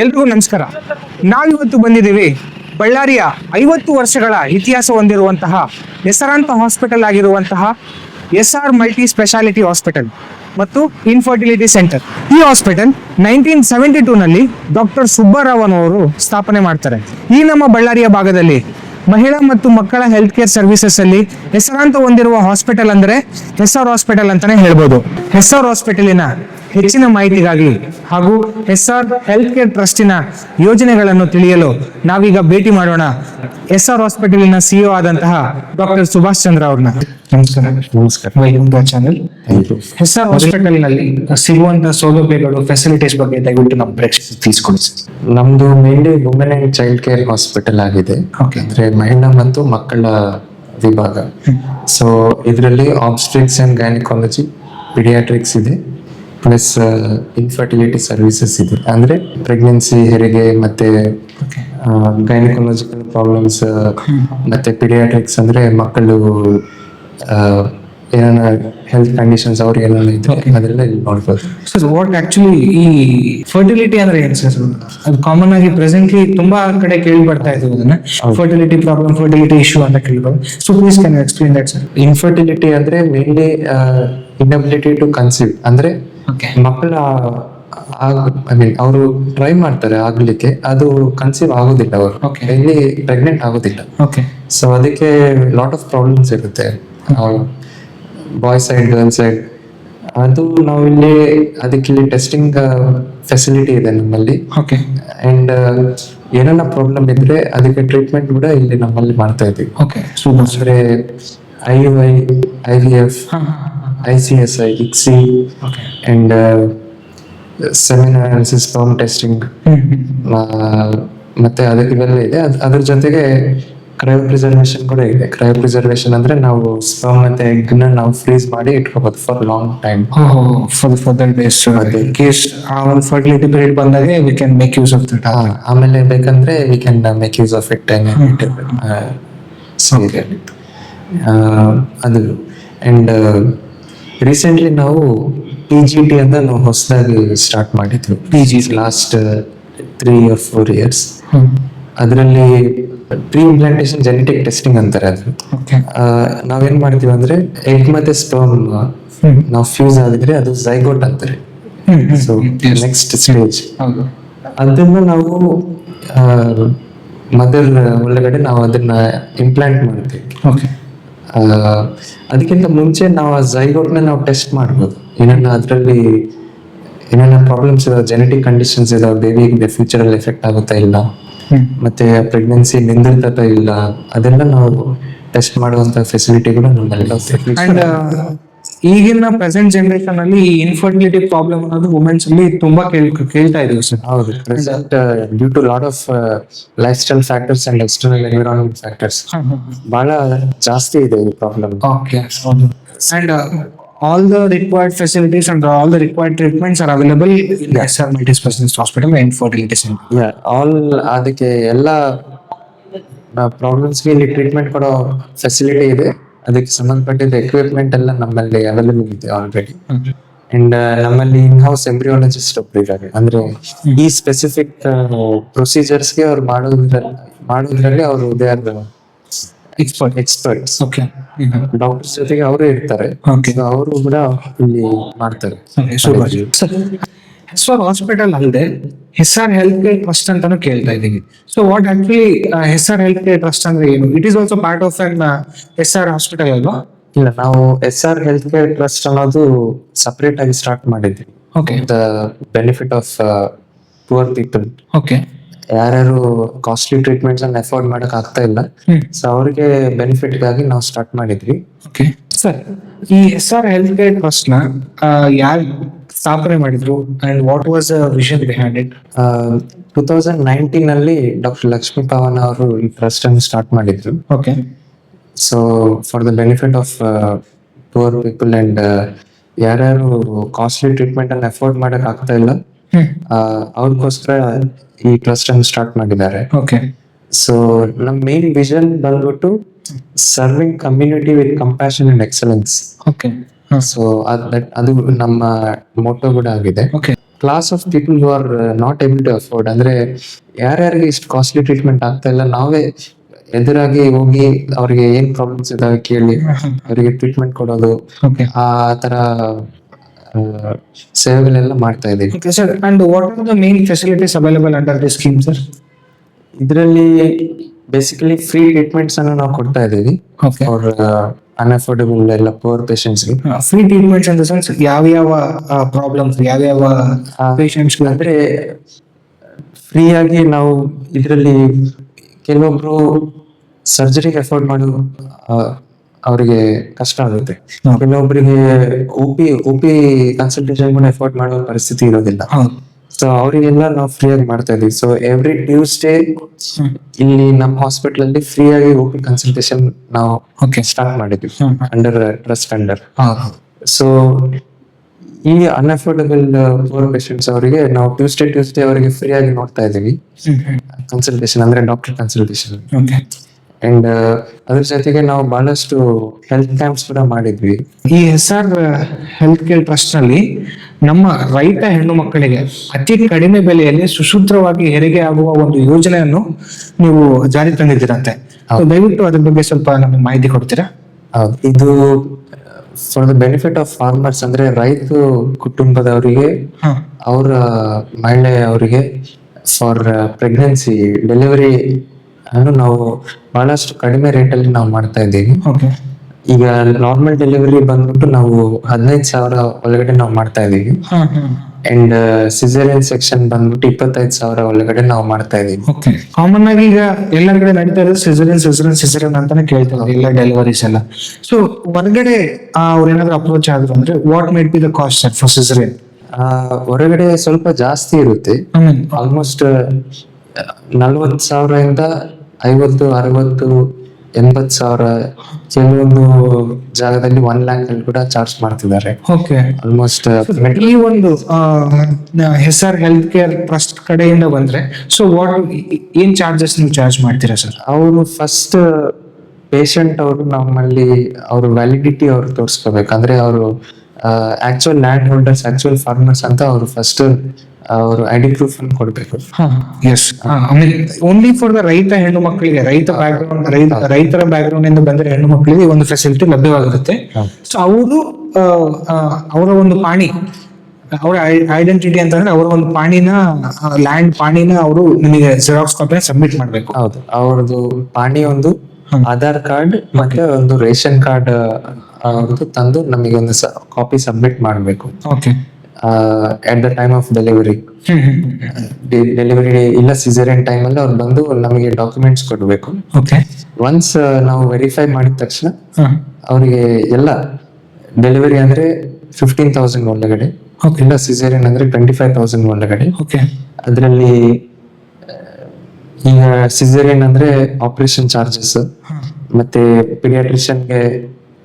ಎಲ್ರಿಗೂ ನಮಸ್ಕಾರ. ನಾವಿವತ್ತು ಬಂದಿದ್ದೀವಿ ಬಳ್ಳಾರಿಯ ಐವತ್ತು ವರ್ಷಗಳ ಇತಿಹಾಸ ಹೊಂದಿರುವಂತಹ ಹೆಸರಾಂತ ಹಾಸ್ಪಿಟಲ್ ಆಗಿರುವಂತಹ S R multi speciality hospital ಮತ್ತು ಇನ್ಫರ್ಟಿಲಿಟಿ ಸೆಂಟರ್. ಈ ಹಾಸ್ಪಿಟಲ್ ನೈನ್ಟೀನ್ ಸೆವೆಂಟಿ ಟೂನಲ್ಲಿ ಡಾಕ್ಟರ್ ಸುಬ್ಬರಾವನ್ ಅವರು ಸ್ಥಾಪನೆ ಮಾಡ್ತಾರೆ. ಈ ನಮ್ಮ ಬಳ್ಳಾರಿಯ ಭಾಗದಲ್ಲಿ ಮಹಿಳಾ ಮತ್ತು ಮಕ್ಕಳ ಹೆಲ್ತ್ ಕೇರ್ ಸರ್ವಿಸಸ್ ಅಲ್ಲಿ ಹೆಸರಾಂತ ಹೊಂದಿರುವ ಹಾಸ್ಪಿಟಲ್ ಅಂದ್ರೆ ಎಸ್ ಆರ್ ಹಾಸ್ಪಿಟಲ್ ಅಂತಾನೆ ಹೇಳ್ಬೋದು. ಎಸ್ ಆರ್ ಹಾಸ್ಪಿಟಲಿನ ಹೆಚ್ಚಿನ ಮಾಹಿತಿಗಾಗಿ ಹಾಗೂ ಎಸ್ ಆರ್ ಹೆಲ್ತ್ ಕೇರ್ ಟ್ರಸ್ಟಿನ ಯೋಜನೆಗಳನ್ನು ತಿಳಿಯಲು ನಾವೀಗ ಭೇಟಿ ಮಾಡೋಣ. ಎಸ್ ಆರ್ ಹಾಸ್ಪಿಟಲ್ನ ಸಿಇಒ ಆದಂತಹ ಡಾಕ್ಟರ್ ಸುಭಾಷ್ ಚಂದ್ರ ಅವ್ರನ್ನ. ನಮಸ್ಕಾರ. ನಮಸ್ಕಾರ. Channel. Thank you. S R ಹಾಸ್ಪಿಟಲ್ನಲ್ಲಿ ಸಿಗುವಂತಹ ಸೌಲಭ್ಯಗಳು ಫೆಸಿಲಿಟೀಸ್ ಬಗ್ಗೆ ದಯವಿಟ್ಟು ನಮ್ಮ ಪ್ರೇಕ್ಷಕರು ತಿಳಿಸ್ಕೊಡಿ ನಮ್ದು mainly women and child care hospital ಆಗಿದೆ. ಅಂದ್ರೆ ಮಹಿಳಾ ಮತ್ತು ಮಕ್ಕಳ ವಿಭಾಗ. ಸೊ ಇದರಲ್ಲಿ ಆಬ್ಸ್ಟ್ರಿಕ್ಸ್ ಅಂಡ್ ಗೈನಿಕಾಲಜಿ ಪಿಡಿಯಾಟ್ರಿಕ್ಸ್ ಇದೆ. ಪ್ಲಸ್ ಇನ್ಫರ್ಟಿಲಿಟಿ ಸರ್ವಿಸಸ್ ಇದೆ. ಅಂದ್ರೆ ಪ್ರೆಗ್ನೆನ್ಸಿ ಹೆರಿಗೆ ಮತ್ತೆ ಗೈನಕಾಲಜಿಕಲ್ ಪ್ರಾಬ್ಲಮ್ಸ್ ಮತ್ತೆ ಪಿಡಿಯಾಟ್ರಿಕ್ಸ್ ಅಂದ್ರೆ ಮಕ್ಕಳು ಏನಾನ ಹೆಲ್ತ್ ಕಂಡೀಷನ್ಸ್ ಅವ್ರಿಗೆ ಏನಾನ ಇದ್ರೆ ಅದೆಲ್ಲ ಇಲ್ಲಿ ನೋಡ್ಬೋದು. ಸರ್ ವಾಟ್ ಆಕ್ಚುಲಿ ಈ ಫರ್ಟಿಲಿಟಿ ಅಂದ್ರೆ ಏನು ಸರ್ ಅದು ಕಾಮನ್ ಆಗಿ ಪ್ರೆಸೆಂಟ್ಲಿ ತುಂಬಾ ಕಡೆ ಕೇಳಿ ಬರ್ತಾ ಇದೆ ಅದನ್ನ ಫರ್ಟಿಲಿಟಿ ಪ್ರಾಬ್ಲಮ್ ಫರ್ಟಿಲಿಟಿ ಇಶ್ಯೂ ಅಂತ ಕೇಳ್ಬೋದು so please can explain that sir infertility ಅಂದ್ರೆ ಮೇನ್ಲಿ ಇನಬಿಲಿಟಿ ಟು ಕನ್ಸೀವ್ ಅಂದ್ರೆ ಮಕ್ಕಳ ಐ ಮೀನ್ ಅವರು ಟ್ರೈ ಮಾಡ್ತಾರೆ ಆಗ್ಲಿಕ್ಕೆ. ಅದು ಕನ್ಸೀವ್ ಆಗೋದಿಲ್ಲ ಅವರು. ಓಕೆ ಇಲ್ಲಿ ಪ್ರೆಗ್ನೆಂಟ್ ಆಗೋದಿಲ್ಲ. ಓಕೆ ಸೊ ಅದಕ್ಕೆ ಲಾಟ್ ಆಫ್ ಪ್ರಾಬ್ಲಮ್ಸ್ ಇರುತ್ತೆ. ಬಾಯ್ ಸೈಡ್ ಗರ್ಲ್ ಸೈಡ್ ಅದು ನಾವು ಇಲ್ಲಿ ಅದಕ್ಕೆ ಇಲ್ಲಿ ಟೆಸ್ಟಿಂಗ್ ಫೆಸಿಲಿಟಿ ಇದೆ ನಮ್ಮಲ್ಲಿ. ಓಕೆ ಅಂಡ್ ಏನನ್ನ ಪ್ರಾಬ್ಲಮ್ ಇದ್ರೆ ಅದಕ್ಕೆ ಟ್ರೀಟ್ಮೆಂಟ್ ಕೂಡ ಇಲ್ಲಿ ನಮ್ಮಲ್ಲಿ ಮಾಡ್ತಾ ಅಂದ್ರೆ I Y I V F I C S I ICSI and seminar sperm testing ಮತ್ತೆ ಅದಕ್ಕೆ ಇವೆಲ್ಲ ಇದೆ. ಅದ್- ಅದ್ರ ಜೊತೆಗೆ ಕ್ರಯೋ ಪ್ರಿಸರ್ವೇಶನ್ ಕೂಡ ಇದೆ. ಕ್ರಯೋ ಪ್ರಿಸರ್ವೇಶನ್ ಅಂದ್ರೆ ನಾವು ಸ್ಪರ್ಮ್ ಮತ್ತೆ ಎಗ್ನ ನಾವು ಫ್ರೀಸ್ ಮಾಡಿ ಇಟ್ಕೋಬಹುದು for long time for for that days case ಆ ಒಂದು ಫರ್ಟಿಲಿಟಿ ಪೀರಿಯಡ್ ಬಂದಾಗ we can make use of that ಆಮೇಲೆ ಬೇಕಂದ್ರೆ we can make use of it ಅದು. ಅಂಡ್ ರೀಸೆಂಟ್ಲಿ ನಾವು ಪಿ ಜಿ ಟಿ ಅಂತ ನಾವು ಹೊಸದಾಗಿ ಸ್ಟಾರ್ಟ್ ಮಾಡಿದ್ವಿ. P G last three or four years ಅದರಲ್ಲಿ ಪ್ರೀ ಇಂಪ್ಲಾಂಟೇಶನ್ ಜೆನೆಟಿಕ್ ಟೆಸ್ಟಿಂಗ್ ಅಂತಾರೆ ಅದು. ನಾವೇನ್ ಮಾಡ್ತೀವಿ ಅಂದ್ರೆ ಎಗ್ ಮತ್ತೆ ಸ್ಪರ್ಮ್ ನಾವು ಫ್ಯೂಸ್ ಆಗಿದ್ರೆ ಅದು ಝೈಗೋಟ್ ಅಂತಾರೆ. ಸೊ ನೆಕ್ಸ್ಟ್ ಸ್ಟೇಜ್ ಅದನ್ನ ನಾವು ಮದರ್ ಒಳಗಡೆ ನಾವು ಅದನ್ನ ಇಂಪ್ಲಾಂಟ್ ಮಾಡ್ತೀವಿ. ಅದಕ್ಕಿಂತ ಮುಂಚೆ ನಾವು ಆ ಝೈಗೋಟ್ನ ನಾವು ಟೆಸ್ಟ್ ಮಾಡ್ಬೋದು. ಏನನ್ನ ಅದರಲ್ಲಿ ಏನೇನ ಪ್ರಾಬ್ಲಮ್ಸ್ ಇದಾವೆ ಜೆನೆಟಿಕ್ ಕಂಡೀಷನ್ಸ್ ಇದಾವೆ ಬೇಬಿಗೆ ಫ್ಯೂಚರ್ ಅಲ್ಲಿ ಎಫೆಕ್ಟ್ ಆಗುತ್ತಾ ಇಲ್ಲ ಮತ್ತೆ ಪ್ರೆಗ್ನೆನ್ಸಿ ನಿಂದಿರ್ತದ ಇಲ್ಲ ಅದೆಲ್ಲ ನಾವು ಟೆಸ್ಟ್ ಮಾಡುವಂತ ಫೆಸಿಲಿಟಿ ಕೂಡ ನಮ್ಮಲ್ಲಿ. ಈಗಿನ ಪ್ರೆಸೆಂಟ್ ಜನರೇಷನ್ ಅಲ್ಲಿ ಈ ಇನ್ಫರ್ಟಿಲಿಟಿ ಪ್ರಾಬ್ಲಮ್ ಅನ್ನೋದು ವುಮೆನ್ಸ್ ಅಲ್ಲಿ ತುಂಬಾ ಕೇಳ್ ಕೇಳ್ತಾ ಇದೀವಿ ಸರ್. ಹೌದು. Present due to lot of lifestyle factors and external environment factors ಬಹಳ ಜಾಸ್ತಿ ಇದೆ ಈ problem okay and all the required facilities and all the required treatments are available in S R multi specialist hospital and fertility centre all ಅದಕ್ಕೆ ಎಲ್ಲ ಪ್ರಾಬ್ಲಮ್ಸ್ಗೆ ಇಲ್ಲಿ treatment ಕೊಡೋ facility ಇದೆ. ಅದಕ್ಕೆ ಸಂಬಂಧಪಟ್ಟಿದ್ದ ಎಕ್ವಿಪ್ಮೆಂಟ್ ಎಲ್ಲ ನಮ್ಮಲ್ಲಿ ಅವೈಲೇಬಲ್ ಇದೆ ಆಲ್ರೆಡಿ ಅಂಡ್ ನಮ್ಮಲ್ಲಿ ಇನ್ ಹೌಸ್ ಎಂಬ್ರಿಯಾಲಜಿಸ್ಟ್ ಒಬ್ರು ಇದ್ದಾರೆ. ಅಂದ್ರೆ ಈ ಸ್ಪೆಸಿಫಿಕ್ ಪ್ರೊಸೀಜರ್ಸ್ಗೆ ಅವ್ರು ಮಾಡೋದ್ರಲ್ಲಿ ಮಾಡೋದ್ರಲ್ಲಿ ಅವರು they are expert experts okay doctors ಜೊತೆಗೆ ಅವರು ಇರ್ತಾರೆ. ಅವರು ಕೂಡ ಇಲ್ಲಿ ಮಾಡ್ತಾರೆ. Super sir S R hospital ಅಲ್ಲದೆ S R health care trust ಅಂತಾನು ಕೇಳ್ತಾ ಇದ್ದೀನಿ. So what actually S R health care trust ಅಂದ್ರೆ ಏನು? It is also part of an S R hospital ಅಲ್ವಾ? ಇಲ್ಲ ನಾವು S R health care trust ಅನ್ನೋದು ಸಪರೇಟ್ ಆಗಿ ಸ್ಟಾರ್ಟ್ ಮಾಡಿದ್ವಿ. Okay the benefit of poor people okay ಯಾರ್ಯಾರು costly treatments ಅನ್ನ ಅಫೋರ್ಡ್ ಮಾಡಕ್ ಆಗ್ತಾ ಇಲ್ಲ. ಸೊ ಅವ್ರಿಗೆ ಬೆನಿಫಿಟ್ಗಾಗಿ ನಾವು ಸ್ಟಾರ್ಟ್ ಮಾಡಿದ್ವಿ. ಓಕೆ ಸರ್ ಈ ಎಸ್ ಆರ್ ಹೆಲ್ತ್ ಕೇರ್ ಟ್ರಸ್ಟ್ನ ಯಾರು ಸ್ಥಾಪನೆ ಮಾಡಿದ್ರು. And what was vision behind it two thousand nineteen ಅಲ್ಲಿ ಡಾಕ್ಟರ್ ಲಕ್ಷ್ಮೀ ಪವನ್ ಅವರು ಈ ಟ್ರಸ್ಟ್ ಅನ್ನು ಸ್ಟಾರ್ಟ್ ಮಾಡಿದ್ರು. Okay so for the benefit of poor people and ಯಾರ್ಯಾರು ಕಾಸ್ಟ್ಲಿ ಟ್ರೀಟ್ಮೆಂಟ್ ಅನ್ನು ಅಫೋರ್ಡ್ ಮಾಡಕ್ ಆಗ್ತಾ ಇಲ್ಲ ಅವ್ರಿಗೋಸ್ಕರ ಈ ಟ್ರಸ್ಟ್ ಅನ್ನು ಸ್ಟಾರ್ಟ್ ಮಾಡಿದ್ದಾರೆ. ಓಕೆ ಸೊ ನಮ್ಮ ಮೇನ್ ವಿಷನ್ ಬಂದ್ಬಿಟ್ಟು serving community with compassion and excellence okay so ಅದು ನಮ್ಮ ಮೋಟೋ ಕೂಡ ಆಗಿದೆ. Class of people you are not able to afford ಅಂದ್ರೆ ಯಾರ್ಯಾರಿಗೆ ಇಷ್ಟು ಕಾಸ್ಟ್ಲಿ ಟ್ರೀಟ್ಮೆಂಟ್ ಆಗ್ತಾ ಇಲ್ಲ ನಾವೇ ಎದುರಾಗಿ ಹೋಗಿ ಅವ್ರಿಗೆ ಏನ್ ಪ್ರಾಬ್ಲಮ್ಸ್ ಇದಾವೆ ಕೇಳಿ ಅವರಿಗೆ ಟ್ರೀಟ್ಮೆಂಟ್ ಕೊಡೋದು ಆ ತರ ಸೇವೆಗಳೆಲ್ಲ ಮಾಡ್ತಾ ಇದೀವಿ. Sir and what are the main facilities available under scheme sir ಇದರಲ್ಲಿ ಬೇಸಿಕಲಿ ಫ್ರೀ ಟ್ರೀಟ್ಮೆಂಟ್ಸ್ ಅನ್ನು ನಾವು ಕೊಡ್ತಾ ಫಾರ್ ಅನ್ಅಫೋರ್ಡಬಲ್ ಎಲ್ಲ ಪೋರ್ ಪೇಷಂಟ್ಸ್ಗೆ ಫ್ರೀ ಟ್ರೀಟ್ಮೆಂಟ್ಸ್ ಅಂತ ದ ಸೆನ್ಸ್ ಯಾವ ಯಾವ ಪ್ರಾಬ್ಲಮ್ಸ್ ಯಾವ ಯಾವ ಪೇಷಂಟ್ಸ್ ಅಂದ್ರೆ ಫ್ರೀ ಆಗಿ ನಾವು ಇದರಲ್ಲಿ ಕೆಲವೊಬ್ರು ಸರ್ಜರಿಗೆ ಅಫೋರ್ಡ್ ಮಾಡೋ ಅವರಿಗೆ ಕಷ್ಟ ಆಗುತ್ತೆ. ಕೆಲವೊಬ್ಬರಿಗೆ O P O P consultation ಕೂಡ ಎಫೋರ್ಡ್ ಮಾಡೋ ಪರಿಸ್ಥಿತಿ ಇರೋದಿಲ್ಲ. ಸೊ ಅವರಿಗೆಲ್ಲ ನಾವು ಫ್ರೀ ಆಗಿ ಮಾಡ್ತಾ ಇದೀವಿ ಸೊ ಎವ್ರಿ ಟ್ಯೂಸ್ಡೇ ಇಲ್ಲಿ ನಮ್ಮ ಹಾಸ್ಪಿಟಲ್ ಅಲ್ಲಿ ಫ್ರೀ ಆಗಿ ಒ ಕನ್ಸಲ್ಟೇಷನ್ ನಾವು ಸ್ಟಾರ್ಟ್ ಮಾಡಿದ್ವಿ. ಅಂಡರ್ ಟ್ರಸ್ಟ್ ಅಂಡರ್ ಸೊ ಈ ಅನ್ಅಫೋರ್ಡಬಲ್ ಪೋರ್ ಪೇಷಂಟ್ಸ್ ಅವರಿಗೆ ನಾವು ಟ್ಯೂಸ್ಡೇ ಟ್ಯೂಸ್ಡೇ ಅವರಿಗೆ ಫ್ರೀ ಆಗಿ ನೋಡ್ತಾ ಇದೀವಿ ಕನ್ಸಲ್ಟೇಷನ್ ಅಂದ್ರೆ ಡಾಕ್ಟರ್ ಕನ್ಸಲ್ಟೇಷನ್ ಓಕೆ ಅಂಡ್ ಅದ್ರ ಜೊತೆಗೆ ನಾವು ಬಹಳಷ್ಟು ಹೆಲ್ತ್ ಕ್ಯಾಂಪ್ಸ್ ಕೂಡ ಮಾಡಿದ್ವಿ. ಈ ಎಸ್ ಆರ್ ಹೆಲ್ತ್ ಕೇರ್ ಟ್ರಸ್ಟ್ನಲ್ಲಿ ನಮ್ಮ ರೈತ ಹೆಣ್ಣು ಮಕ್ಕಳಿಗೆ ಅತಿ ಕಡಿಮೆ ಬೆಲೆಯಲ್ಲಿ ಸುಸೂತ್ರವಾಗಿ ಹೆರಿಗೆ ಆಗುವ ಒಂದು ಯೋಜನೆಯನ್ನು ನೀವು ಜಾರಿ ತಂದಿದ್ದೀರಂತೆ. ದಯವಿಟ್ಟು ಅದ್ರ ಬಗ್ಗೆ ಸ್ವಲ್ಪ ನಮಗೆ ಮಾಹಿತಿ ಕೊಡ್ತೀರಾ? ಇದು for the benefit of farmers ಅಂದ್ರೆ ರೈತ ಕುಟುಂಬದವರಿಗೆ ಅವರ ಮಹಿಳೆಯವರಿಗೆ ಫಾರ್ ಪ್ರೆಗ್ನೆನ್ಸಿ ಡೆಲಿವರಿ ಅನ್ನು ನಾವು ಬಹಳಷ್ಟು ಕಡಿಮೆ ರೇಟಲ್ಲಿ ನಾವು ಮಾಡ್ತಾ ಇದ್ದೀವಿ. ಈಗ ನಾರ್ಮಲ್ ಡೆಲಿವರಿ ಬಂದ್ಬಿಟ್ಟು ನಾವು ಹದಿನೈದು ಸಾವಿರ ಒಳಗಡೆ ನಾವು ಮಾಡ್ತಾ ಇದೀವಿ ಅಂಡ್ ಸಿಸೇರಿಯನ್ ಸೆಕ್ಷನ್ ಬಂದ್ಬಿಟ್ಟು ಇಪ್ಪತ್ತೈದು ಸಾವಿರ ಒಳಗಡೆ ನಾವು ಮಾಡ್ತಾ ಇದೀವಿ ಕಾಮನ್ ಆಗಿ ಈಗ ಎಲ್ಲರ ಕಡೆ ನಡೀತಾ ಇರೋದು ಸಿಜರಿಯನ್ ಸಿಜರಿಯನ್ ಸಿಜರಿಯನ್ ಅಂತಾನೆ ಕೇಳ್ತಾರೆ ಎಲ್ಲ ಡೆಲಿವರೀಸ್ ಎಲ್ಲ. ಸೊ ಹೊರಗಡೆ ಅವ್ರ ಏನಾದ್ರು ಅಪ್ರೋಚ್ ಆದ್ರು ಅಂದ್ರೆ what made be the cost sir for caesarean ಆ, ಹೊರಗಡೆ ಸ್ವಲ್ಪ ಜಾಸ್ತಿ ಇರುತ್ತೆ. ಆಲ್ಮೋಸ್ಟ್ ನಲ್ವತ್ತು ಸಾವಿರದಿಂದ ಐವತ್ತು ಅರವತ್ತು ಎಂಬತ್ತು ಸಾವಿರ ಕೆಲವೊಂದು ಜಾಗದಲ್ಲಿ ಒನ್ ಲ್ಯಾಕ್ ಅಲ್ಲಿ ಕೂಡ ಚಾರ್ಜ್ ಮಾಡ್ತಿದ್ದಾರೆ. ಓಕೆ ಆಲ್ಮೋಸ್ಟ್ ಈ ಒಂದು ಹೆಸರ್ ಆರ್ ಹೆಲ್ತ್ ಕೇರ್ ಟ್ರಸ್ಟ್ ಕಡೆಯಿಂದ ಬಂದ್ರೆ ಸೊ ವಾಟ್ ಏನ್ ಚಾರ್ಜಸ್ ನೀವು ಚಾರ್ಜ್ ಮಾಡ್ತೀರಾ ಸರ್ ಅವರು ಫಸ್ಟ್ ಪೇಷಂಟ್ ಅವರು ನಮ್ಮಲ್ಲಿ ಅವ್ರ ವ್ಯಾಲಿಡಿಟಿ ಅವ್ರು ತೋರಿಸ್ಕೋಬೇಕು. ಅಂದ್ರೆ ಅವರು actual land holders actual farmers ಅಂತ ಅವರು ಫಸ್ಟ್ ಅವರು ಐಡಿ ಡಿ ಪ್ರೂಫ್ ಅನ್ನು ಕೊಡಬೇಕು ಎಸ್ ಓನ್ಲಿ ಫಾರ್ ದ ರೈತ ಹೆಣ್ಣು ಮಕ್ಕಳಿಗೆ ರೈತ ಬ್ಯಾಕ್ಗ್ರೌಂಡ್ ರೈತ ರೈತರ ಬ್ಯಾಕ್ಗ್ರೌಂಡ್ ಇಂದ ಬಂದ್ರೆ ಹೆಣ್ಣು ಮಕ್ಕಳಿಗೆ ಒಂದು ಫೆಸಿಲಿಟಿ ಲಭ್ಯವಾಗಿರುತ್ತೆ ಸೊ ಅವರು ಅವರ ಒಂದು ಪಾಣಿ ಅವರ ಐಡೆಂಟಿಟಿ ಅಂತಂದ್ರೆ ಅವರ ಒಂದು ಪಾಣಿನ ಲ್ಯಾಂಡ್ ಪಾಣಿನ ಅವರು ನಿಮಗೆ ಜೆರಾಕ್ಸ್ ಕಾಪಿ ಸಬ್ಮಿಟ್ ಮಾಡಬೇಕು. ಹೌದು. ಅವರದು ಪಾಣಿ ಒಂದು ಆಧಾರ್ ಕಾರ್ಡ್ ಮತ್ತೆ ಒಂದು ರೇಷನ್ ಕಾರ್ಡ್ ಅವ್ರದ್ದು ತಂದು ನಮಗೆ ಒಂದು ಕಾಪಿ ಸಬ್ಮಿಟ್ ಮಾಡಬೇಕು. Okay at the time of delivery delivery ಇಲ್ಲ ಸಿಸರಿಯನ್ ಟೈಮ್ ಅಲ್ಲಿ ಅವ್ರು ಬಂದು ನಮಗೆ ಡಾಕ್ಯುಮೆಂಟ್ಸ್ ಕೊಡಬೇಕು. ಓಕೆ ಒನ್ಸ್ ನಾವು ವೆರಿಫೈ ಮಾಡಿದ ತಕ್ಷಣ ಅವರಿಗೆ ಎಲ್ಲ ಡೆಲಿವರಿ ಅಂದ್ರೆ ಫಿಫ್ಟೀನ್ ತೌಸಂಡ್ ಒಳಗಡೆ ಓಕೆ ಇಲ್ಲ ಸಿಸೇರಿಯನ್ ಅಂದ್ರೆ ಟ್ವೆಂಟಿ ಫೈವ್ ತೌಸಂಡ್ ಒಳಗಡೆ. ಓಕೆ ಅದರಲ್ಲಿ ಈಗ ಸಿಸೇರಿಯನ್ ಅಂದ್ರೆ ಆಪರೇಷನ್ ಚಾರ್ಜಸ್ ಮತ್ತೆ ಪಿಡಿಯಾಟ್ರಿಷಿಯನ್ಗೆ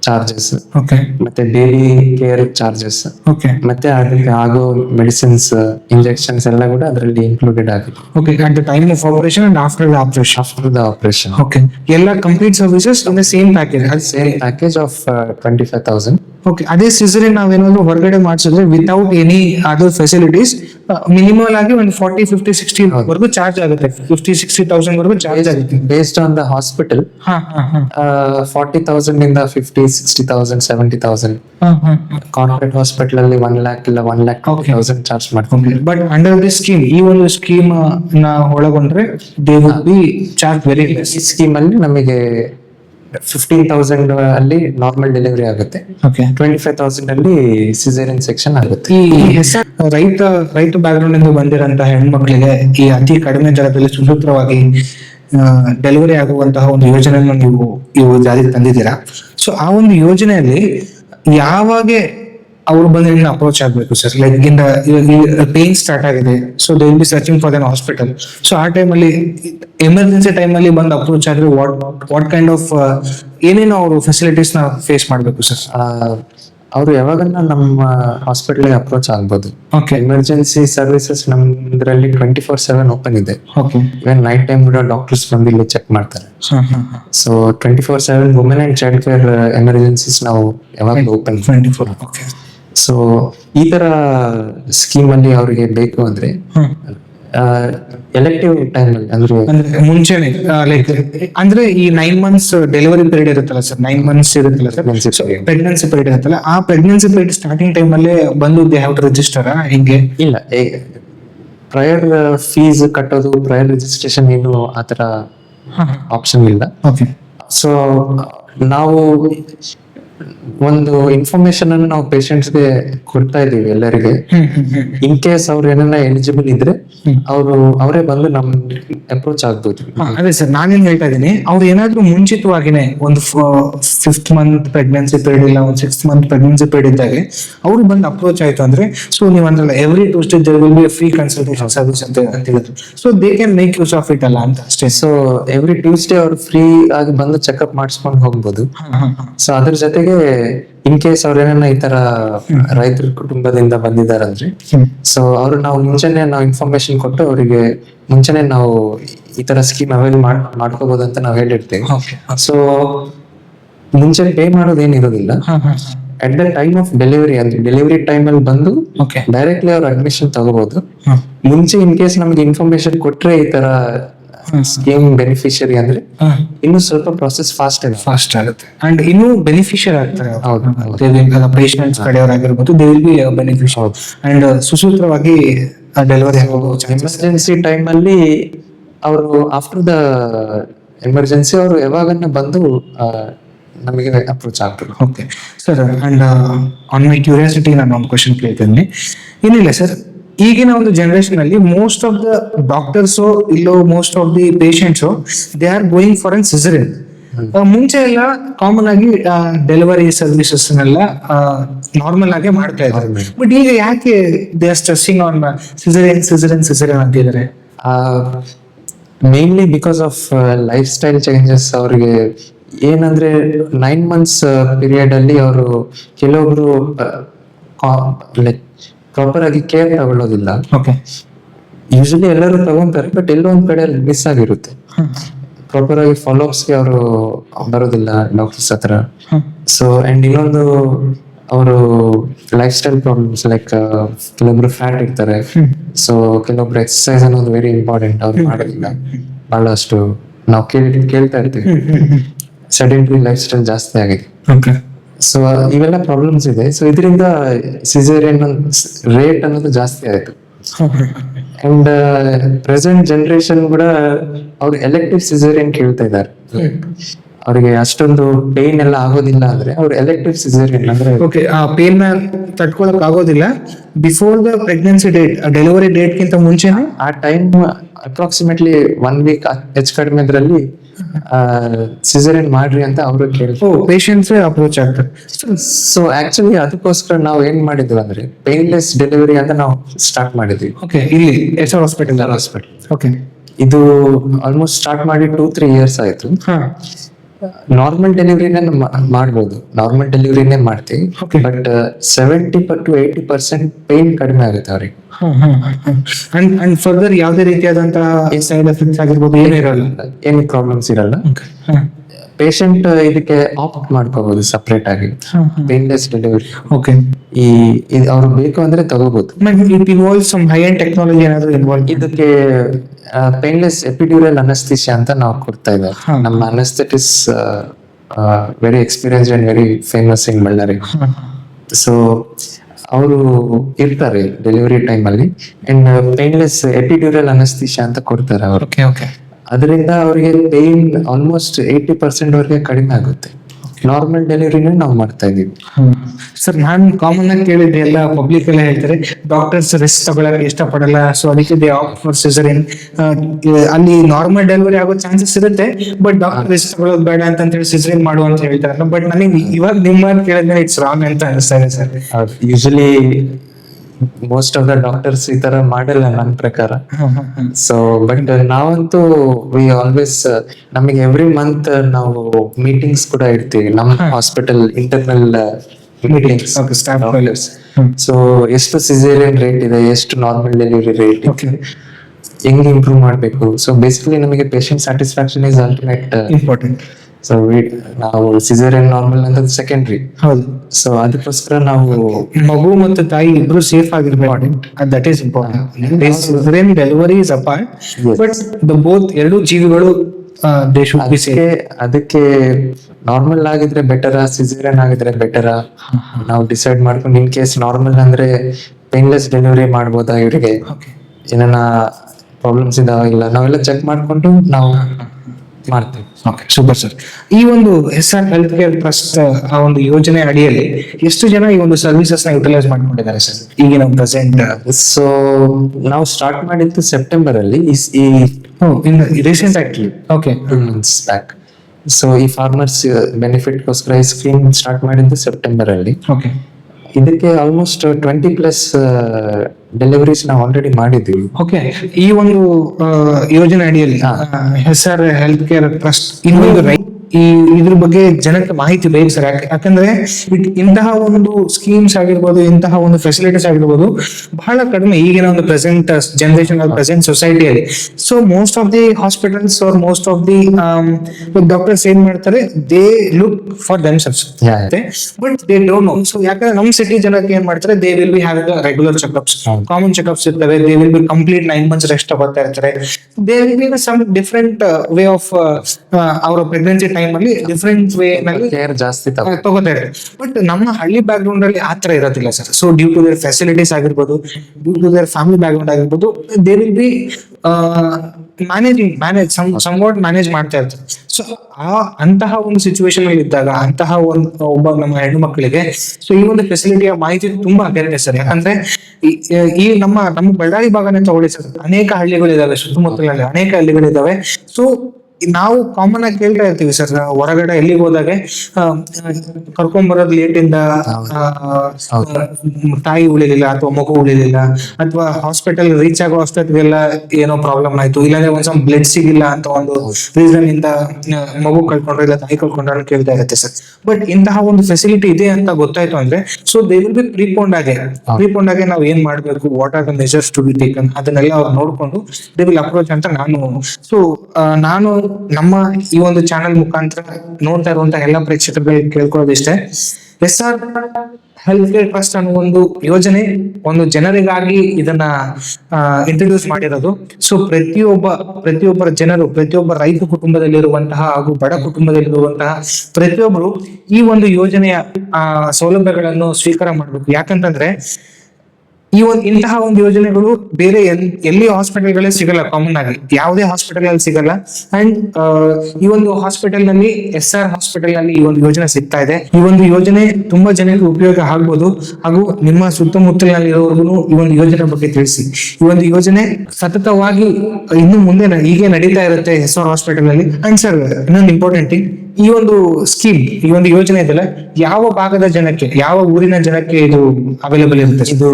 ಚಾರ್ಜಸ್ ಓಕೆ ಮತ್ತೆ ಡೈಲಿ ಕೇರ್ ಚಾರ್ಜಸ್ ಓಕೆ ಮತ್ತೆ ಅದಕ್ಕೆ ಆಗೋ ಮೆಡಿಸಿನ್ಸ್ ಇಂಜೆಕ್ಷನ್ಸ್ ಎಲ್ಲ ಕೂಡ ಅದರಲ್ಲಿ ಇನ್ಕ್ಲೂಡೆಡ್ ಆಗುತ್ತೆ. Okay at the time of operation and after the operation after the operation okay ಎಲ್ಲ complete services in the same package same package of twenty five thousand okay ಅದೇ caesarean ನಾವೇನಾದ್ರು ಹೊರಗಡೆ ಮಾಡಿಸಿದ್ರೆ without any other facilities minimal ಆಗಿ ಒಂದು forty fifty sixty ವರೆಗೂ charge ಆಗುತ್ತೆ. Fifty sixty thousand ವರೆಗೂ ಚಾರ್ಜ್ ಆಗುತ್ತೆ. Based on the hospital forty thousand ಇಂದ fifty sixty thousand seventy thousand corporate hospital ಅಲ್ಲಿ ಒನ್ ಲ್ಯಾಕ್ ಇಲ್ಲ ಒನ್ ಲ್ಯಾಕ್. ತೌಸಂಡ್ ಚಾರ್ಜ್ ಮಾಡ್ಕೊಂಡು ಬಟ್ ಅಂಡರ್ ದಿಸ್ ಸ್ಕೀಮ್ ಈ ಒಂದು ಸ್ಕೀಮ್ನ ಒಳಗೊಂಡ್ರೆ they would be charge very scheme ಅಲ್ಲಿ ನಮಗೆ ಫಿಫ್ಟೀನ್ ತೌಸಂಡ್ ಅಲ್ಲಿ ನಾರ್ಮಲ್ ಡೆಲಿವರಿ ಆಗುತ್ತೆ. ಓಕೆ ಟ್ವೆಂಟಿ ಫೈವ್ ತೌಸಂಡ್ ಅಲ್ಲಿ ಸಿಸೇರಿಯನ್ ಸೆಕ್ಷನ್ ಆಗುತ್ತೆ. ಈ ಹೆಸರು ರೈತ ರೈತ ಬ್ಯಾಕ್ಗ್ರೌಂಡ್ ಇಂದ ಬಂದಿರಂತ ಹೆಣ್ಮಕ್ಳಿಗೆ ಈ ಅತಿ ಕಡಿಮೆ ದರದಲ್ಲಿ ಸುಸೂತ್ರವಾಗಿ ಡೆಲಿವರಿ ಆಗುವಂತಹ ಒಂದು ಯೋಜನೆಯನ್ನು ನೀವು ಇವು ಜಾರಿಗೆ ತಂದಿದ್ದೀರಾ? ಸೊ ಆ ಒಂದು ಯೋಜನೆಯಲ್ಲಿ ಯಾವಾಗ ಅವ್ರು ಬಂದು ಹೇಳಿ ಅಪ್ರೋಚ್ ಆಗಬೇಕು ಸರ್ ಲೈಕ್ ಇಂದ ಪೇನ್ ಸ್ಟಾರ್ಟ್ ಆಗಿದೆ. So they will be searching for then hospital so ಆ ಟೈಮಲ್ಲಿ ಎಮರ್ಜೆನ್ಸಿ ಟೈಮಲ್ಲಿ ಬಂದು ಅಪ್ರೋಚ್ ಆದ್ರೆ ವಾಟ್ ವಾಟ್ ಕೈಂಡ್ ಆಫ್ ಏನೇನು ಅವರು ಫೆಸಿಲಿಟೀಸ್ನ ಫೇಸ್ ಮಾಡಬೇಕು ಸರ್ ಅವರು ಯಾವಾಗನ್ನ ನಮ್ಮ ಹಾಸ್ಪಿಟಲ್ ಅಪ್ರೋಚ್ ಆಗ್ಬೋದು. ಓಕೆ ಎಮರ್ಜೆನ್ಸಿ ಸರ್ವಿಸಸ್ ನಮ್ದ್ರಲ್ಲಿ ಟ್ವೆಂಟಿ ಫೋರ್ ಸೆವೆನ್ ಓಪನ್ ಇದೆ. ಓಕೆ ಇವನ್ ನೈಟ್ ಟೈಮ್ ಕೂಡ ಡಾಕ್ಟರ್ಸ್ ಬಂದು ಇಲ್ಲಿ ಚೆಕ್ ಮಾಡ್ತಾರೆ. So twenty four seven women and child care emergencies ನಾವು ಯಾವಾಗಲೂ open twenty four okay so ಈ ತರ ಸ್ಕೀಮ್ ಅಲ್ಲಿ ಅವರಿಗೆ ಬೇಕು ಅಂದ್ರೆ ಎಲೆಕ್ಟಿವ್ ಟೈಮ್ ಅಲ್ಲಿ ಅಂದ್ರೆ ಮುಂಚೆನೆ ಲೈಕ್ ಅಂದ್ರೆ ಈ ನೈನ್ ಮಂತ್ಸ್ ಡೆಲಿವರಿ ಪೀರಿಯಡ್ ಇರುತ್ತಲ್ಲ ಸರ್ ನೈನ್ ಮಂತ್ಸ್ ಇರುತ್ತಲ್ಲ ಸರ್. ಪ್ರೆಗ್ನೆನ್ಸಿ ಪೀರಿಯಡ್ ಇರುತ್ತಲ್ಲ. ಆ ಪ್ರೆಗ್ನೆನ್ಸಿ ಪೀರಿಯಡ್ ಸ್ಟಾರ್ಟಿಂಗ್ ಟೈಮ್ ಅಲ್ಲೇ ಬಂದು ದೇ ಹ್ಯಾವ್ ಟು ರಿಜಿಸ್ಟರ್ ಹಿಂಗೆ? ಇಲ್ಲ ಪ್ರಯರ್ ಫೀಸ್ ಕಟ್ಟೋದು ಪ್ರಯರ್ ರಿಜಿಸ್ಟ್ರೇಷನ್ ಏನು ಆತರ ಆಪ್ಷನ್ ಇಲ್ಲ. ಸೊ ನಾವು ಒಂದು ಇನ್ಫಾರ್ಮೇಶನ್ ಅನ್ನು ನಾವು ಪೇಷಂಟ್ಸ್ಗೆ ಕೊಡ್ತಾ ಇದೀವಿ ಎಲ್ಲರಿಗೆ. ಇನ್ ಕೇಸ್ ಅವ್ರು ಏನನ್ನ ಎಲಿಜಿಬಲ್ ಇದ್ರೆ ಅವರು ಅವರೇ ಬಂದು ನಮ್ ಅಪ್ರೋಚ್ ಆಗ್ಬೋದು. ಅದೇ ಸರ್ ನಾನೇನ್ ಹೇಳ್ತಾ ಇದ್ದೀನಿ ಅವ್ರು ಏನಾದ್ರು ಮುಂಚಿತವಾಗಿನೇ ಒಂದು ಫಿಫ್ತ್ ಮಂತ್ ಪ್ರೆಗ್ನೆನ್ಸಿ ಪೀರಿಯಡ್ ಇಲ್ಲ ಒಂದು ಸಿಕ್ಸ್ ಮಂತ್ ಪ್ರೆಗ್ನೆನ್ಸಿ ಪೀರಿಯಡ್ ಇದ್ದಾಗೆ ಅವ್ರು ಬಂದು ಅಪ್ರೋಚ್ ಆಯ್ತು ಅಂದ್ರೆ ಸೊ ನೀವು ಅಂದ್ರಲ್ಲ every Tuesday there will be free consultation service ಅಂತ ಅಂತ ಹೇಳಿದ್ರು. So they can make use of it ಅಲ್ಲ ಅಂತ ಅಷ್ಟೇ. ಸೊ ಎವ್ರಿ ಟ್ಯೂಸ್ಡೇ ಅವ್ರು ಫ್ರೀ ಆಗಿ ಬಂದು ಚೆಕ್ಅಪ್ ಮಾಡಿಸ್ಕೊಂಡು ಹೋಗ್ಬೋದು. ಸೊ ಅದ್ರ ಜೊತೆಗೆ ಇನ್ ಕೇಸ್ ಅವ್ರೇನ ಈ ತರ ರೈತರ ಕುಟುಂಬದಿಂದ ಬಂದಿದಾರಂದ್ರೆ ಸೊ ಅವ್ರು ನಾವು ಮುಂಚೆನೆ ನಾವು ಇನ್ಫಾರ್ಮೇಶನ್ ಕೊಟ್ಟು ಅವರಿಗೆ ಮುಂಚೆನೆ ನಾವು ಈ ತರ ಸ್ಕೀಮ್ ಅವೈಲ್ ಮಾಡ್ ಮಾಡ್ಕೋಬಹುದು ಅಂತ ನಾವು ಹೇಳಿರ್ತೀವಿ. ಸೊ ಮುಂಚೆ ಪೇ ಮಾಡೋದು ಏನಿರೋದಿಲ್ಲ at the time of delivery ಅಂದ್ರೆ ಡೆಲಿವರಿ ಟೈಮ್ ಅಲ್ಲಿ ಬಂದು ಡೈರೆಕ್ಟ್ಲಿ ಅವ್ರು ಅಡ್ಮಿಷನ್ ತಗೋಬಹುದು ಮುಂಚೆ ಇನ್ ಕೇಸ್ ನಮ್ಗೆ ಇನ್ಫಾರ್ಮೇಶನ್ ಕೊಟ್ರೆ ಈ ತರ ಸ್ಕೀಮ್ ಬೆನಿಫಿಷರಿ ಅಂದ್ರೆ ಇನ್ನು ಸ್ವಲ್ಪ ಪ್ರಾಸೆಸ್ ಫಾಸ್ಟ್ ಆಗುತ್ತೆ. ಫಾಸ್ಟ್ ಆಗುತ್ತೆ. ಅಂಡ್ ಇನ್ನು ಬೆನಿಫಿಷಿಯರ್ ಆಗ್ತಾರೆ ಹೌದು, patients ಕಡೆಯವರಾಗಿರ್ಬೋದು they will be beneficiary and ಸುಸೂತ್ರವಾಗಿ ಡೆಲಿವರಿ ಎಮರ್ಜೆನ್ಸಿ ಟೈಮ್ ಅಲ್ಲಿ ಅವರು ಆಫ್ಟರ್ ದ ಎಮರ್ಜೆನ್ಸಿ ಅವರು ಯಾವಾಗನ್ನ ಬಂದು ನಮಗೆ ಅಪ್ರೋಚ್ ಆಗ್ತಾರೆ okay sir and on my curiosity ನಾನು ಒಂದು ಕ್ವಶನ್ ಕೇಳ್ತೀನಿ. ಏನಿಲ್ಲ ಸರ್ ಈಗಿನ ಒಂದು ಜನರೇಷನ್ ಅಲ್ಲಿ ಮೋಸ್ಟ್ ಆಫ್ ದ ಡಾಕ್ಟರ್ಸ್ ಇಲ್ಲೋ most of the patients they are going for an caesarean ಮುಂಚೆ ಎಲ್ಲ ಕಾಮನ್ ಆಗಿ ಡೆಲಿವರಿ ಸರ್ವಿಸಸ್ ಎಲ್ಲ ನಾರ್ಮಲ್ ಆಗಿ ಮಾಡ್ತಾ ಇದ್ದಾರೆ ಬಟ್ ಈಗ ಯಾಕೆ they are stressing on caesarean caesarean caesarean ಅಂತಿದ್ದಾರೆ? Mainly because of lifestyle changes ಅವ್ರಿಗೆ. ಏನಂದ್ರೆ ನೈನ್ ಮಂತ್ಸ್ ಪೀರಿಯಡ್ ಅಲ್ಲಿ ಅವರು ಕೆಲವೊಬ್ರು ಲೈಕ್ ಪ್ರಾಪರ್ ಆಗಿ ಕೇರ್ ತಗೊಳ್ಳೋದಿಲ್ಲ. ಓಕೆ ಯೂಶಲಿ ಎಲ್ಲರೂ ತಗೊಂತಾರೆ ಬಟ್ ಎಲ್ಲೋ ಒಂದ್ ಕಡೆ ಮಿಸ್ ಆಗಿರುತ್ತೆ. ಪ್ರಾಪರ್ ಆಗಿ ಫಾಲೋಅಪ್ಸ್ಗೆ ಅವರು ಬರೋದಿಲ್ಲ ಡಾಕ್ಟರ್ಸ್ ಹತ್ರ. ಸೊ ಅಂಡ್ ಇನ್ನೊಂದು ಅವರು ಲೈಫ್ ಸ್ಟೈಲ್ ಪ್ರಾಬ್ಲಮ್ಸ್ ಲೈಕ್ ಕೆಲವೊಬ್ರು ಫ್ಯಾಟ್ ಇರ್ತಾರೆ. ಸೊ ಕೆಲವೊಬ್ರು ಎಕ್ಸಸೈಸ್ ಅನ್ನೋದು ವೆರಿ ಇಂಪಾರ್ಟೆಂಟ್ ಅವ್ರು ಮಾಡೋದಿಲ್ಲ. ಬಹಳಷ್ಟು ನಾವು ಕೇಳಿ ಕೇಳ್ತಾ ಇರ್ತೀವಿ. ಸೆಡೆಂಟ್ರಿ ಲೈಫ್ ಸ್ಟೈಲ್ ಜಾಸ್ತಿ ಆಗಿದೆ. ಸೊ ಇವೆಲ್ಲ ಪ್ರಾಬ್ಲಮ್ಸ್ ಇದೆ. ಸೊ ಇದರಿಂದ ಸಿಸೇರಿಯನ್ ರೇಟ್ ಅನ್ನೋದು ಜಾಸ್ತಿ ಆಯ್ತು. ಅಂಡ್ ಪ್ರೆಸೆಂಟ್ ಜನರೇಷನ್ ಕೂಡ ಅವ್ರು ಎಲೆಕ್ಟಿವ್ ಸಿಜೇರಿಯನ್ ಕೇಳ್ತಾ ಇದ್ದಾರೆ. ಅವರಿಗೆ ಅಷ್ಟೊಂದು ಪೇನ್ ಎಲ್ಲ ಆಗೋದಿಲ್ಲ ಅಂದ್ರೆ ಅವ್ರು ಎಲೆಕ್ಟಿವ್ ಸಿಜೇರಿಯನ್ ಅಂದ್ರೆ ಓಕೆ ಆ ಪೇನ್ ತಡ್ಕೊಳಕ್ ಆಗೋದಿಲ್ಲ. Before the pregnancy date delivery date ಗಿಂತ ಮುಂಚೆನೆ? ಆ ಟೈಮ್ ಅಪ್ರಾಕ್ಸಿಮೇಟ್ಲಿ ಒನ್ ವೀಕ್ ಹೆಚ್ಚು ಕಡಿಮೆ ಇದ್ರಲ್ಲಿ ಸಿಸೇರಿಯನ್ ಮಾಡ್ರಿ ಅಂತ ಅವರು ಕೇಳ್ತಾರೆ. ಪೇಷಂಟ್ಸ್ ಅಪ್ರೋಚ್ ಆಗ್ತಾರೆ. ಸೊ ಆಕ್ಚುಲಿ ಅದಕ್ಕೋಸ್ಕರ ನಾವು ಏನ್ ಮಾಡಿದ್ವಿ ಅಂದ್ರೆ ಪೇನ್ಲೆಸ್ ಡೆಲಿವರಿ ಅಂತ ನಾವು ಸ್ಟಾರ್ಟ್ ಮಾಡಿದ್ವಿ. ಓಕೆ ಇಲ್ಲಿ S R hospital hospital okay ಇದು ಆಲ್ಮೋಸ್ಟ್ ಸ್ಟಾರ್ಟ್ ಮಾಡಿ ಟೂ ತ್ರೀ ಇಯರ್ಸ್ ಆಯ್ತು. ನಾರ್ಮಲ್ ಡೆಲಿವರಿನೇ ಮಾಡ್ಬೋದು. ನಾರ್ಮಲ್ ಡೆಲಿವರಿನೇ ಮಾಡ್ತೀವಿ. But seventy to eighty percent pain ಕಡಿಮೆ ಆಗುತ್ತೆ ಅವ್ರಿಗೆ. ಅಂಡ್ ಅಂಡ್ ಫರ್ದರ್ ಯಾವುದೇ ರೀತಿಯಾದಂತಹ ಸೈಡ್ ಎಫೆಕ್ಟ್ಸ್ ಆಗಿರ್ಬೋದು ಏನೂ ಇರಲ್ಲ? ಏನು ಪ್ರಾಬ್ಲಮ್ಸ್ ಇರಲ್ಲ. ಪೇಷಂಟ್ ಇದಕ್ಕೆ ಆಪ್ಟ್ ಮಾಡ್ಕೋಬಹುದು ಸಪ್ರೇಟ್ ಆಗಿ. ಪೇನ್ಲೆಸ್ ಡೆಲಿವರಿ ಓಕೆ ಈ ಅವ್ರು ಬೇಕು ಅಂದ್ರೆ ತಗೋಬಹುದು involve some high and technology ಏನಾದ್ರು ಇನ್ವಾಲ್ವ್ ಇದಕ್ಕೆ ಪೇನ್ಲೆಸ್ ಎಪಿಡ್ಯೂರಲ್ ಅನಸ್ತಿಷಿಯಾ ಅಂತ ನಾವು ಕೊಡ್ತಾ ಇದ್ದಾರೆ. ನಮ್ಮ anaesthetist very experience and very famous in Bellary so ಅವರು ಇರ್ತಾರೆ ಡೆಲಿವರಿ ಟೈಮ್ ಅಲ್ಲಿ. ಅಂಡ್ ಪೇನ್ಲೆಸ್ ಎಪಿಡ್ಯೂರಲ್ ಅನಸ್ತಿಷಿಯಾ ಅಂತ ಕೊಡ್ತಾರೆ ಅವರು. ಓಕೆ ಓಕೆ ಅದರಿಂದ ಅವರಿಗೆ ಪೇನ್ ಆಲ್ಮೋಸ್ಟ್ ಏಯ್ಟಿ ಪರ್ಸೆಂಟ್ ವರೆಗೆ ಕಡಿಮೆ ಆಗುತ್ತೆ. ನಾರ್ಮಲ್ ಡೆಲಿವರಿನೇ ನಾವು ಮಾಡ್ತಾ ಇದೀವಿ ಸರ್ ನಾನು ಕಾಮನ್ ಆಗಿ ಕೇಳಿದ್ದೆ ಎಲ್ಲ ಪಬ್ಲಿಕ್ ಎಲ್ಲ ಹೇಳ್ತಾರೆ ಡಾಕ್ಟರ್ಸ್ ರಿಸ್ಕ್ ತಗೊಳಕ್ ಇಷ್ಟಪಡಲ್ಲ ಸೊ ಅದಕ್ಕೆ ದೇ ಆಪ್ ಫಾರ್ ಸಿಸರಿನ್ ಅಲ್ಲಿ ನಾರ್ಮಲ್ ಡೆಲಿವರಿ ಆಗೋ ಚಾನ್ಸಸ್ ಇರುತ್ತೆ ಬಟ್ ಡಾಕ್ಟರ್ ರಿಸ್ಕ್ ತಗೊಳ್ಳೋದು ಬೇಡ ಅಂತ ಹೇಳಿ ಸಿಸರಿನ್ ಮಾಡು ಅಂತ ಹೇಳ್ತಾರೆ. ಬಟ್ ನನಗೆ ಇವಾಗ ನಿಮ್ಮ ಕೇಳಿದ್ರೆ ಕೇಳಿದ್ಮೇಲೆ ಇಟ್ಸ್ ರಾಂಗ್ ಅಂತ ಅನಿಸ್ತಾ ಇದೆ sir usually most of the doctors ಈ ತರ ಮಾಡಲ್ಲ ನನ್ನ ಪ್ರಕಾರ. ಸೊ ಬಟ್ ನಾವಂತೂ ವಿ ಆಲ್ವೇಸ್ ನಮಗೆ ಎವ್ರಿ ಮಂತ್ ನಾವು ಮೀಟಿಂಗ್ಸ್ ಕೂಡ ಇರ್ತೀವಿ ನಮ್ಮ ಹಾಸ್ಪಿಟಲ್ ಇಂಟರ್ನಲ್ ಮೀಟಿಂಗ್ಸ್ ಸೊ ಎಷ್ಟು ಸಿಸೇರಿಯನ್ ರೇಟ್ ಇದೆ ಎಷ್ಟು ನಾರ್ಮಲ್ ಡೆಲಿವರಿ ರೇಟ್ ಹೆಂಗ್ ಇಂಪ್ರೂವ್ ಮಾಡಬೇಕು? ಸೊ ಬೇಸಿಕಲಿ ನಮಗೆ patient satisfaction is ultimate important so ನಾವು ಸಿಸೇರಿಯನ್ ನಾರ್ಮಲ್ ಅಂತ ಸೆಕೆಂಡ್ರಿ ಹೌದು. ಸೊ ಅದಕ್ಕೋಸ್ಕರ ನಾವು ಮಗು ಮತ್ತು ತಾಯಿ ಇಬ್ರು ಸೇಫ್ ಆಗಿರ್ಬೇಕು. That is important delivery is apart but the both ಎರಡು ಜೀವಿಗಳು ಅದಕ್ಕೆ ನಾರ್ಮಲ್ ಆಗಿದ್ರೆ ಬೆಟರ ಸಿಸೇರಿಯನ್ ಆಗಿದ್ರೆ ಬೆಟರ ನಾವು ಡಿಸೈಡ್ ಮಾಡ್ಕೊಂಡು ಇನ್ ಕೇಸ್ ನಾರ್ಮಲ್ ಅಂದ್ರೆ ಪೇನ್ಲೆಸ್ ಡೆಲಿವರಿ ಮಾಡ್ಬೋದಾ ಇವರಿಗೆ? ಏನಾನ ಪ್ರಾಬ್ಲಮ್ಸ್ ಇದಾವ ಇಲ್ಲ ನಾವೆಲ್ಲ ಚೆಕ್ ಮಾಡ್ಕೊಂಡು ನಾವು ಮಾಡ್ತೀವಿ. ಓಕೆ ಸೂಪರ್ ಸರ್ ಈ ಒಂದು S R health care trust ಆ ಒಂದು ಯೋಜನೆ ಅಡಿಯಲ್ಲಿ ಎಷ್ಟು ಜನ ಈ ಒಂದು ಸರ್ವಿಸಸ್ನ ಯುಟಿಲೈಸ್ ಮಾಡ್ಕೊಂಡಿದ್ದಾರೆ ಸರ್ ಈಗಿನ ಪ್ರೆಸೆಂಟ್ ಸೊ ನಾವು ಸ್ಟಾರ್ಟ್ ಮಾಡಿದ್ದು ಸೆಪ್ಟೆಂಬರ್ ಅಲ್ಲಿ ಈ- recent actually okay two months back so ಈ ಫಾರ್ಮರ್ಸ್ ಬೆನಿಫಿಟ್ಗೋಸ್ಕರ ಈ ಸ್ಕೀಮ್ ಸ್ಟಾರ್ಟ್ ಮಾಡಿದ್ದು ಸೆಪ್ಟೆಂಬರ್ ಅಲ್ಲಿ. ಓಕೆ ಇದಕ್ಕೆ ಆಲ್ಮೋಸ್ಟ್ ಟ್ವೆಂಟಿ ಪ್ಲಸ್ ಡೆಲಿವರೀಸ್ ನಾವು ಆಲ್ರೆಡಿ ಮಾಡಿದ್ದೀವಿ. ಓಕೆ ಈ ಒಂದು ಯೋಜನೆ ಅಡಿಯಲ್ಲಿ ಹೆಸರ್ ಹೆಲ್ತ್ ಕೇರ್ ಟ್ರಸ್ಟ್ ಇನ್ನೊಂದು ರೈ- ಈ ಇದ್ರ ಬಗ್ಗೆ ಜನಕ್ಕೆ ಮಾಹಿತಿ ಬೇಕು ಸರ್. ಯಾಕೆ ಯಾಕಂದ್ರೆ ಇಂತಹ ಒಂದು ಸ್ಕೀಮ್ಸ್ ಆಗಿರ್ಬೋದು ಇಂತಹ ಒಂದು ಫೆಸಿಲಿಟೀಸ್ ಆಗಿರ್ಬೋದು ಬಹಳ ಕಡಿಮೆ ಈಗಿನ ಒಂದು present generation present ಸೊಸೈಟಿಯಲ್ಲಿ so most of the hospitals are most of the doctors ಏನ್ ಮಾಡ್ತಾರೆ they look for Yeah, yeah. But they don't know so ಯಾಕಂದ್ರೆ ನಮ್ಮ ಸಿಟಿ ಜನಕ್ಕೆ ಏನ್ ಮಾಡ್ತಾರೆ they will be have regular checkups common checkups ಇರ್ತವೆ they will be complete nine months rest ಬರ್ತಾ ಇರ್ತಾರೆ. They will be some different way of ಅವರ pregnancy time ಅಲ್ಲಿ ಡಿಫ್ರೆಂಟ್ ವೇ ನಲ್ಲಿ ಕೇರ್ ಜಾಸ್ತಿ ತಗೋತಾರೆ ತಗೋತಾ ಇದ್ದಾರೆ. ಬಟ್ ನಮ್ಮ ಹಳ್ಳಿ ಬ್ಯಾಕ್ ಗ್ರೌಂಡ್ ಅಲ್ಲಿ ಆ ತರ ಇರೋದಿಲ್ಲ sir. So due to their facilities ಆಗಿರ್ಬೋದು due to their family background ಆಗಿರ್ಬೋದು they will be managing manage some some manage ಮಾಡ್ತಾ ಇರ್ತಾರೆ. ಸೊ ಆ ಅಂತಹ ಒಂದು ಸಿಚುವೇಶನ್ ಅಲ್ಲಿ ಇದ್ದಾಗ ಅಂತಹ ಒಂದು ಒಬ್ಬ ನಮ್ಮ ಹೆಣ್ಣು ಮಕ್ಕಳಿಗೆ ಸೊ ಈ ಒಂದು ಫೆಸಿಲಿಟಿಯ ಮಾಹಿತಿ ತುಂಬಾ ಅಗತ್ಯ ಸರ್. ಯಾಕಂದ್ರೆ ಈ- ನಮ್ಮ ನಮ್ಮ ಬಳ್ಳಾರಿ ಭಾಗನೇ ತಗೊಳ್ಳಿ ಸರ್. ಅನೇಕ ಹಳ್ಳಿಗಳಿದಾವೆ ಸುತ್ತಮುತ್ತಲಲ್ಲಿ ಅನೇಕ ಹಳ್ಳಿಗಳಿದಾವೆ ಸೊ ನಾವು ಕಾಮನ್ ಆಗಿ ಕೇಳ್ತಾ ಇರ್ತೀವಿ ಸರ್ ಹೊರಗಡೆ ಎಲ್ಲಿಗೆ ಹೋದಾಗ ಕರ್ಕೊಂಡ್ ಬರೋದ್ ಲೇಟ್ ಇಂದ ತಾಯಿ ಉಳಿಲಿಲ್ಲ ಅಥವಾ ಮಗು ಉಳಿಲಿಲ್ಲ ಅಥವಾ ಹಾಸ್ಪಿಟಲ್ ರೀಚ್ ಆಗೋ ಅಷ್ಟೊತ್ತಿಗೆಲ್ಲ ಏನೋ ಪ್ರಾಬ್ಲಮ್ ಆಯ್ತು ಇಲ್ಲಾಂದ್ರೆ ಒಂದ್ ಸ್ವಲ್ಪ ಬ್ಲಡ್ ಸಿಗಿಲ್ಲ ಅಂತ ಒಂದು ರೀಸನ್ ಇಂದ ಮಗು ಕಳ್ಕೊಂಡ್ರೆ ಇಲ್ಲ ತಾಯಿ ಕಳ್ಕೊಂಡ್ರೆ ಕೇಳ್ತಾ ಇರುತ್ತೆ ಸರ್ ಬಟ್ ಇಂತಹ ಒಂದು ಫೆಸಿಲಿಟಿ ಇದೆ ಅಂತ ಗೊತ್ತಾಯ್ತು ಅಂದ್ರೆ so they will be preponed ಆಗಿ ಪ್ರೀಪೋಂಡ್ ಆಗಿ ನಾವು ಏನ್ ಮಾಡ್ಬೇಕು what are the measures to be taken ಅದನ್ನೆಲ್ಲ ಅವ್ರು ನೋಡ್ಕೊಂಡು ದೇ ವಿಲ್ ಅಪ್ರೋಚ್ ಅಂತ ನಾನು ಸೊ ನಾನು ನಮ್ಮ ಈ ಒಂದು ಚಾನೆಲ್ ಮುಖಾಂತರ ನೋಡ್ತಾ ಇರುವಂತ ಎಲ್ಲ ಪ್ರೇಕ್ಷಕರಿಗೆ ಕೇಳ್ಕೊಳ್ಳೋದಿಷ್ಟೇ. S R health care trust ಅನ್ನೋ ಒಂದು ಯೋಜನೆ ಒಂದು ಜನರಿಗಾಗಿ ಇದನ್ನ ಇಂಟ್ರೊಡ್ಯೂಸ್ ಮಾಡಿರೋದು. ಸೊ ಪ್ರತಿಯೊಬ್ಬ ಪ್ರತಿಯೊಬ್ಬರ ಜನರು, ಪ್ರತಿಯೊಬ್ಬ ರೈತ ಕುಟುಂಬದಲ್ಲಿರುವಂತಹ ಹಾಗೂ ಬಡ ಕುಟುಂಬದಲ್ಲಿರುವಂತಹ ಪ್ರತಿಯೊಬ್ಬರು ಈ ಒಂದು ಯೋಜನೆಯ ಸೌಲಭ್ಯಗಳನ್ನು ಸ್ವೀಕಾರ ಮಾಡಬೇಕು. ಯಾಕಂತಂದ್ರೆ ಈ ಒಂದು ಇಂತಹ ಒಂದು ಯೋಜನೆಗಳು ಬೇರೆ ಎಲ್- ಎಲ್ಲಿ ಹಾಸ್ಪಿಟಲ್ಗಳೇ ಸಿಗಲ್ಲ ಕಾಮನ್ ಆಗಿ. ಯಾವುದೇ ಹಾಸ್ಪಿಟಲ್ ಅಲ್ಲಿ ಸಿಗಲ್ಲ. ಅಂಡ್ ಈ ಒಂದು ಹಾಸ್ಪಿಟಲ್ನಲ್ಲಿ ಎಸ್ ಆರ್ ಹಾಸ್ಪಿಟಲ್ನಲ್ಲಿ ಈ ಒಂದು ಯೋಜನೆ ಸಿಗ್ತಾ ಇದೆ. ಈ ಒಂದು ಯೋಜನೆ ತುಂಬಾ ಜನರಿಗೆ ಉಪಯೋಗ ಆಗ್ಬೋದು. ಹಾಗೂ ನಿಮ್ಮ ಸುತ್ತಮುತ್ತಲಿನಲ್ಲಿ ಇರೋರ್ಗು ಈ ಒಂದು ಯೋಜನೆ ಬಗ್ಗೆ ತಿಳಿಸಿ. ಈ ಒಂದು ಯೋಜನೆ ಸತತವಾಗಿ, ಇನ್ನು ಮುಂದೆ ಹೀಗೆ ನಡೀತಾ ಇರುತ್ತೆ ಎಸ್ ಆರ್ ಹಾಸ್ಪಿಟಲ್ನಲ್ಲಿ ಅಂಡ್ ಸರ್ ಇನ್ನೊಂದು ಇಂಪಾರ್ಟೆಂಟ್ ಥಿಂಗ್ ಈ ಒಂದು ಸ್ಕೀಮ್ ಈ ಒಂದು ಯೋಜನೆ ಇದೆಲ್ಲ ಯಾವ ಭಾಗದ ಜನಕ್ಕೆ ಯಾವ ಊರಿನ ಜನಕ್ಕೆ ಇದು ಅವೈಲೇಬಲ್ ಇರುತ್ತೆ? ಇದು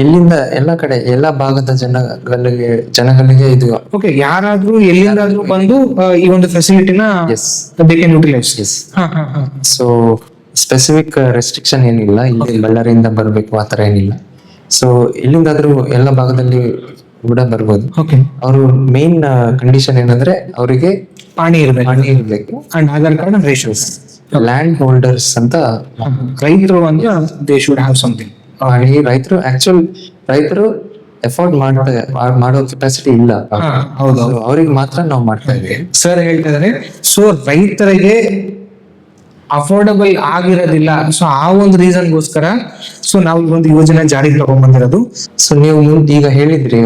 ಎಲ್ಲಿಂದ ಎಲ್ಲ ಕಡೆ ಎಲ್ಲ ಭಾಗದ ಜನಗಳಿಗೆ ಜನಗಳಿಗೆ ಇದು ಓಕೆ ಯಾರಾದ್ರೂ ಎಲ್ಲಿಂದಾದ್ರೂ ಬಂದು ಈ ಒಂದು ಫೆಸಿಲಿಟಿನ ಎಸ್ ದೇ ಕ್ಯಾನ್ ಯುಟಿಲೈಸ್ ಹಾ ಹಾ ಹಾ. ಸೊ ಸ್ಪೆಸಿಫಿಕ್ ರೆಸ್ಟ್ರಿಕ್ಷನ್ ಏನಿಲ್ಲ ಇಲ್ಲಿ ಬಳ್ಳಾರಿಯಿಂದ ಬರಬೇಕು ಆ ಥರ ಏನಿಲ್ಲ. ಸೊ ಎಲ್ಲಿಂದಾದ್ರೂ ಎಲ್ಲ ಭಾಗದಲ್ಲಿ ಕೂಡ ಬರ್ಬೋದು. ಅವರು ಮೇನ್ ಕಂಡೀಷನ್ ಏನಂದ್ರೆ ಅವರಿಗೆ ಪಾಣಿ ಇರ್ಬೇಕು. And Aadhaar card and rations land holders ಅಂತ ರೈತರು ಅಂದ್ರೆ ದೇ ಶುಡ್ ಹ್ಯಾವ್ ಸಮಥಿಂಗ್ ಈ ರೈತರು ಆಕ್ಚುಲ್ ರೈತರು ಎಫರ್ಟ್ ಮಾಡೋ ಮಾಡೋ ಕೆಪಾಸಿಟಿ ಇಲ್ಲ. ಹೌದು ಅವ್ರಿಗೆ ಮಾತ್ರ ನಾವು ಮಾಡ್ತಾ ಇದ್ದೀವಿ. ಸರ್ ಹೇಳ್ತಾ ಇದಾರೆ ಸೊ ರೈತರಿಗೆ ಅಫೋರ್ಡಬಲ್ ಆಗಿರೋದಿಲ್ಲ. ಸೊ ಆ ಒಂದು ರೀಸನ್ ಗೋಸ್ಕರ ಸೊ ನಾವು ಒಂದು ಯೋಜನೆ ಜಾರಿಗೆ ತಗೊಂಡ್ಬಂದಿರೋದು ಸೊ ನೀವು ಮುಂದೆ ಈಗ ಹೇಳಿದ್ರಿ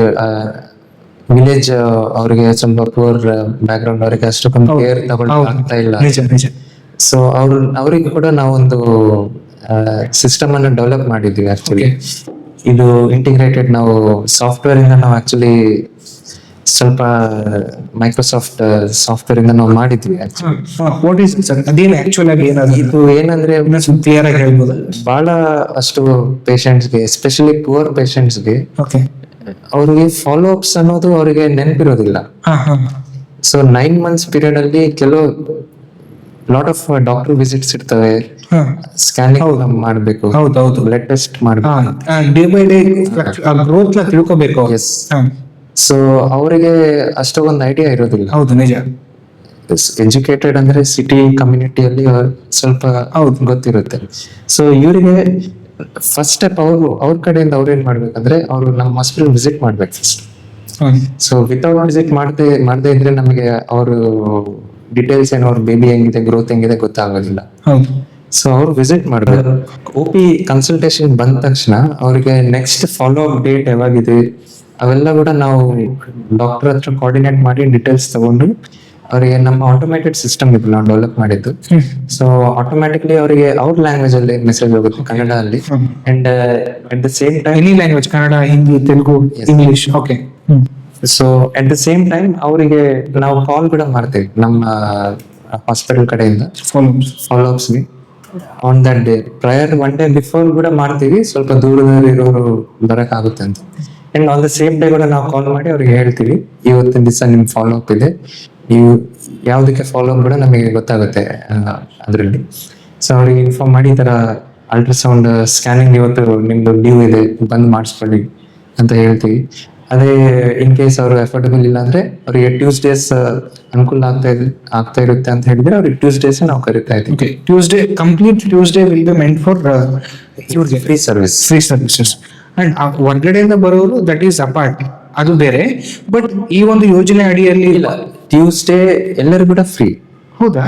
ವಿಲೇಜ್ ಅವರಿಗೆ ಸ್ವಲ್ಪ ಪುವರ್ ಬ್ಯಾಕ್ ಗ್ರೌಂಡ್ ಅವರಿಗೆ ಅಷ್ಟೊಂದು ಕೇರ್ ತಗೊಳ್ತಾ ಇಲ್ಲ. ನಿಜ ನಿಜ. ಸೊ ಅವ್ರ ಅವರಿಗೆ ಕೂಡ ನಾವೊಂದು ಸಿಸ್ಟಮ್ ಅನ್ನು ಡೆವಲಪ್ ಮಾಡಿದ್ವಿ ಆಕ್ಚುಲಿ ಇದು ಇಂಟಿಗ್ರೇಟೆಡ್ ನಾವು ಸಾಫ್ಟ್ವೇರ್ ಇಂದ ನಾವು ಆಕ್ಚುಲಿ ಸ್ವಲ್ಪ ಮೈಕ್ರೋಸಾಫ್ಟ್ ಸಾಫ್ಟ್ವೇರ್ ಇಂದ ನಾವು ಮಾಡಿದ್ವಿ ಅದೇನು ಆಕ್ಚುಲ್ ಆಗಿ ಏನಾದ್ರು ಇದು ಏನಂದ್ರೆ ಕ್ಲಿಯರ್ ಆಗಿ ಹೇಳ್ಬೋದು? ಬಹಳ ಅಷ್ಟು ಪೇಷಂಟ್ಸ್ಗೆ ಎಸ್ಪೆಷಲಿ ಪುವರ್ ಪೇಷಂಟ್ಸ್ಗೆ ಅವ್ರಿಗೆ ಫಾಲೋ ಅಪ್ಸ್ ಅನ್ನೋದು ಅವರಿಗೆ ನೆನಪಿರೋದಿಲ್ಲ. ಸೊ ನೈನ್ ಮಂತ್ಸ್ ಪೀರಿಯಡ್ ಅಲ್ಲಿ ಕೆಲವು ಲಾಟ್ ಆಫ್ ಡಾಕ್ಟರ್ ವಿಸಿಟ್ಸ್ ಇರ್ತವೆ. ಹಾ. ಸ್ಕ್ಯಾನಿಂಗ್ ಮಾಡಬೇಕು. ಹೌದು ಹೌದು. ಬ್ಲಡ್ ಟೆಸ್ಟ್ ಮಾಡಬೇಕು. ಡೇ ಬೈ ಡೇ ಗ್ರೋತ್ನ ತಿಳ್ಕೊಬೇಕು. ಎಸ್ ಸೊ ಅವರಿಗೆ ಅಷ್ಟೊಂದು ಐಡಿಯಾ ಇರೋದಿಲ್ಲ. ಹೌದು ನಿಜ. ಎಜುಕೇಟೆಡ್ ಅಂದ್ರೆ ಸಿಟಿ ಕಮ್ಯುನಿಟಿಯಲ್ಲಿ ಸ್ವಲ್ಪ ಹೌದು. ಗೊತ್ತಿರುತ್ತೆ. ಸೊ ಇವರಿಗೆ ಫಸ್ಟ್ ಸ್ಟೆಪ್ ಅವರು ಅವ್ರ ಕಡೆಯಿಂದ ಅವ್ರು ಏನ್ ಮಾಡ್ಬೇಕಂದ್ರೆ ಅವರು ನಮ್ಮ ಹಾಸ್ಪಿಟಲ್ ವಿಸಿಟ್ ಮಾಡ್ಬೇಕು ಫಸ್ಟ್ ಸೊ ವಿತೌಟ್ ವಿಸಿಟ್ ಮಾಡದೆ ಮಾಡದೆ ಇದ್ರೆ ನಮಗೆ ಅವರು ಡೀಟೇಲ್ಸ್ ಏನು ಅವ್ರ ಬೇಬಿ ಹೆಂಗಿದೆ ಗ್ರೋತ್ ಹೆಂಗಿದೆ ಗೊತ್ತಾಗೋದಿಲ್ಲ. ಸೊ ಅವ್ರು ವಿಸಿಟ್ ಮಾಡ್ಬೇಕು. ಒ ಪಿ ಕನ್ಸಲ್ಟೇಷನ್ ಬಂದ ತಕ್ಷಣ ಅವ್ರಿಗೆ ನೆಕ್ಸ್ಟ್ ಫಾಲೋ ಅಪ್ ಡೇಟ್ ಯಾವಾಗಿದೆ ಅವೆಲ್ಲ ಕೂಡ ನಾವು ಡಾಕ್ಟರ್ ಹತ್ರ ಕೋಆರ್ಡಿನೇಟ್ ಮಾಡಿ ಡೀಟೇಲ್ಸ್ ತಗೊಂಡು ಅವರಿಗೆ ನಮ್ಮ ಆಟೋಮೇಟೆಡ್ ಸಿಸ್ಟಮ್ ಇದೆ ನಾವು ಡೆವಲಪ್ ಮಾಡಿದ್ದು. ಸೊ ಆಟೋಮ್ಯಾಟಿಕ್ಲಿ ಅವರಿಗೆ ಅವ್ರ ಲ್ಯಾಂಗ್ವೇಜ್ ಅಲ್ಲಿ ಮೆಸೇಜ್ ಹೋಗುತ್ತೆ ಕನ್ನಡ ಅಲ್ಲಿ and at the same time any language Kannada Hindi Telugu English okay so at the same time ಅವರಿಗೆ ನಾವು ಕಾಲ್ ಕೂಡ ಮಾಡ್ತೇವೆ ನಮ್ಮ ಹಾಸ್ಪಿಟಲ್ ಕಡೆಯಿಂದ. Follow ups ಅಪ್ಸ್ಗೆ on that day prior one day before ಕೂಡ ಮಾಡ್ತೀವಿ ಸ್ವಲ್ಪ ದೂರದಲ್ಲಿ ಇರೋರು ಬರಕ್ ಆಗುತ್ತೆ ಅಂತ. And on the same day ಕೂಡ ನಾವು ಕಾಲ್ ಮಾಡಿ ಅವ್ರಿಗೆ ಹೇಳ್ತೀವಿ ಇವತ್ತಿನ ದಿವಸ ನಿಮ್ ಫಾಲೋ ಅಪ್ ಇದೆ. ನೀವು ಯಾವುದಕ್ಕೆ ಫಾಲೋ ಕೂಡ ನಮಗೆ ಗೊತ್ತಾಗುತ್ತೆ ಅದರಲ್ಲಿ. ಸೊ ಅವ್ರಿಗೆ ಇನ್ಫಾರ್ಮ್ ಮಾಡಿ ಈ ತರ ಅಲ್ಟ್ರಾಸೌಂಡ್ ಸ್ಕ್ಯಾನಿಂಗ್ ಇವತ್ತು ನಿಮ್ದು ಡ್ಯೂ ಇದೆ ಬಂದ್ ಮಾಡಿಸ್ಕೊಳ್ಳಿ ಅಂತ ಹೇಳ್ತೀವಿ. ಅದೇ ಇನ್ ಕೇಸ್ ಅವರು ಅಫೋರ್ಡಬಲ್ ಇಲ್ಲ ಅಂದ್ರೆ ಅವ್ರಿಗೆ ಟ್ಯೂಸ್ಡೇಸ್ ಅನುಕೂಲ ಆಗ್ತಾ ಇದೆ ಆಗ್ತಾ ಇರುತ್ತೆ ಅಂತ ಹೇಳಿದ್ರೆ ಅವ್ರಿಗೆ ಟ್ಯೂಸ್ಡೇಸ್ ನಾವು ಕರಿತಾ ಇದ್ದೀವಿ. Okay Tuesday complete Tuesday will be meant for ಇವ್ರಿಗೆ free service free services and ಹೊರಗಡೆಯಿಂದ ಬರೋರು ದಟ್ ಈಸ್ ಅಪಾರ್ಟ್ ಅದು ಬೇರೆ. ಬಟ್ ಈ ಒಂದು ಯೋಜನೆ ಅಡಿಯಲ್ಲಿ ಇಲ್ಲ. ಟ್ಯೂಸ್ಡೇ ಎಲ್ಲರಿಗೂ ಕೂಡ ಫ್ರೀ ಹೌದಾ?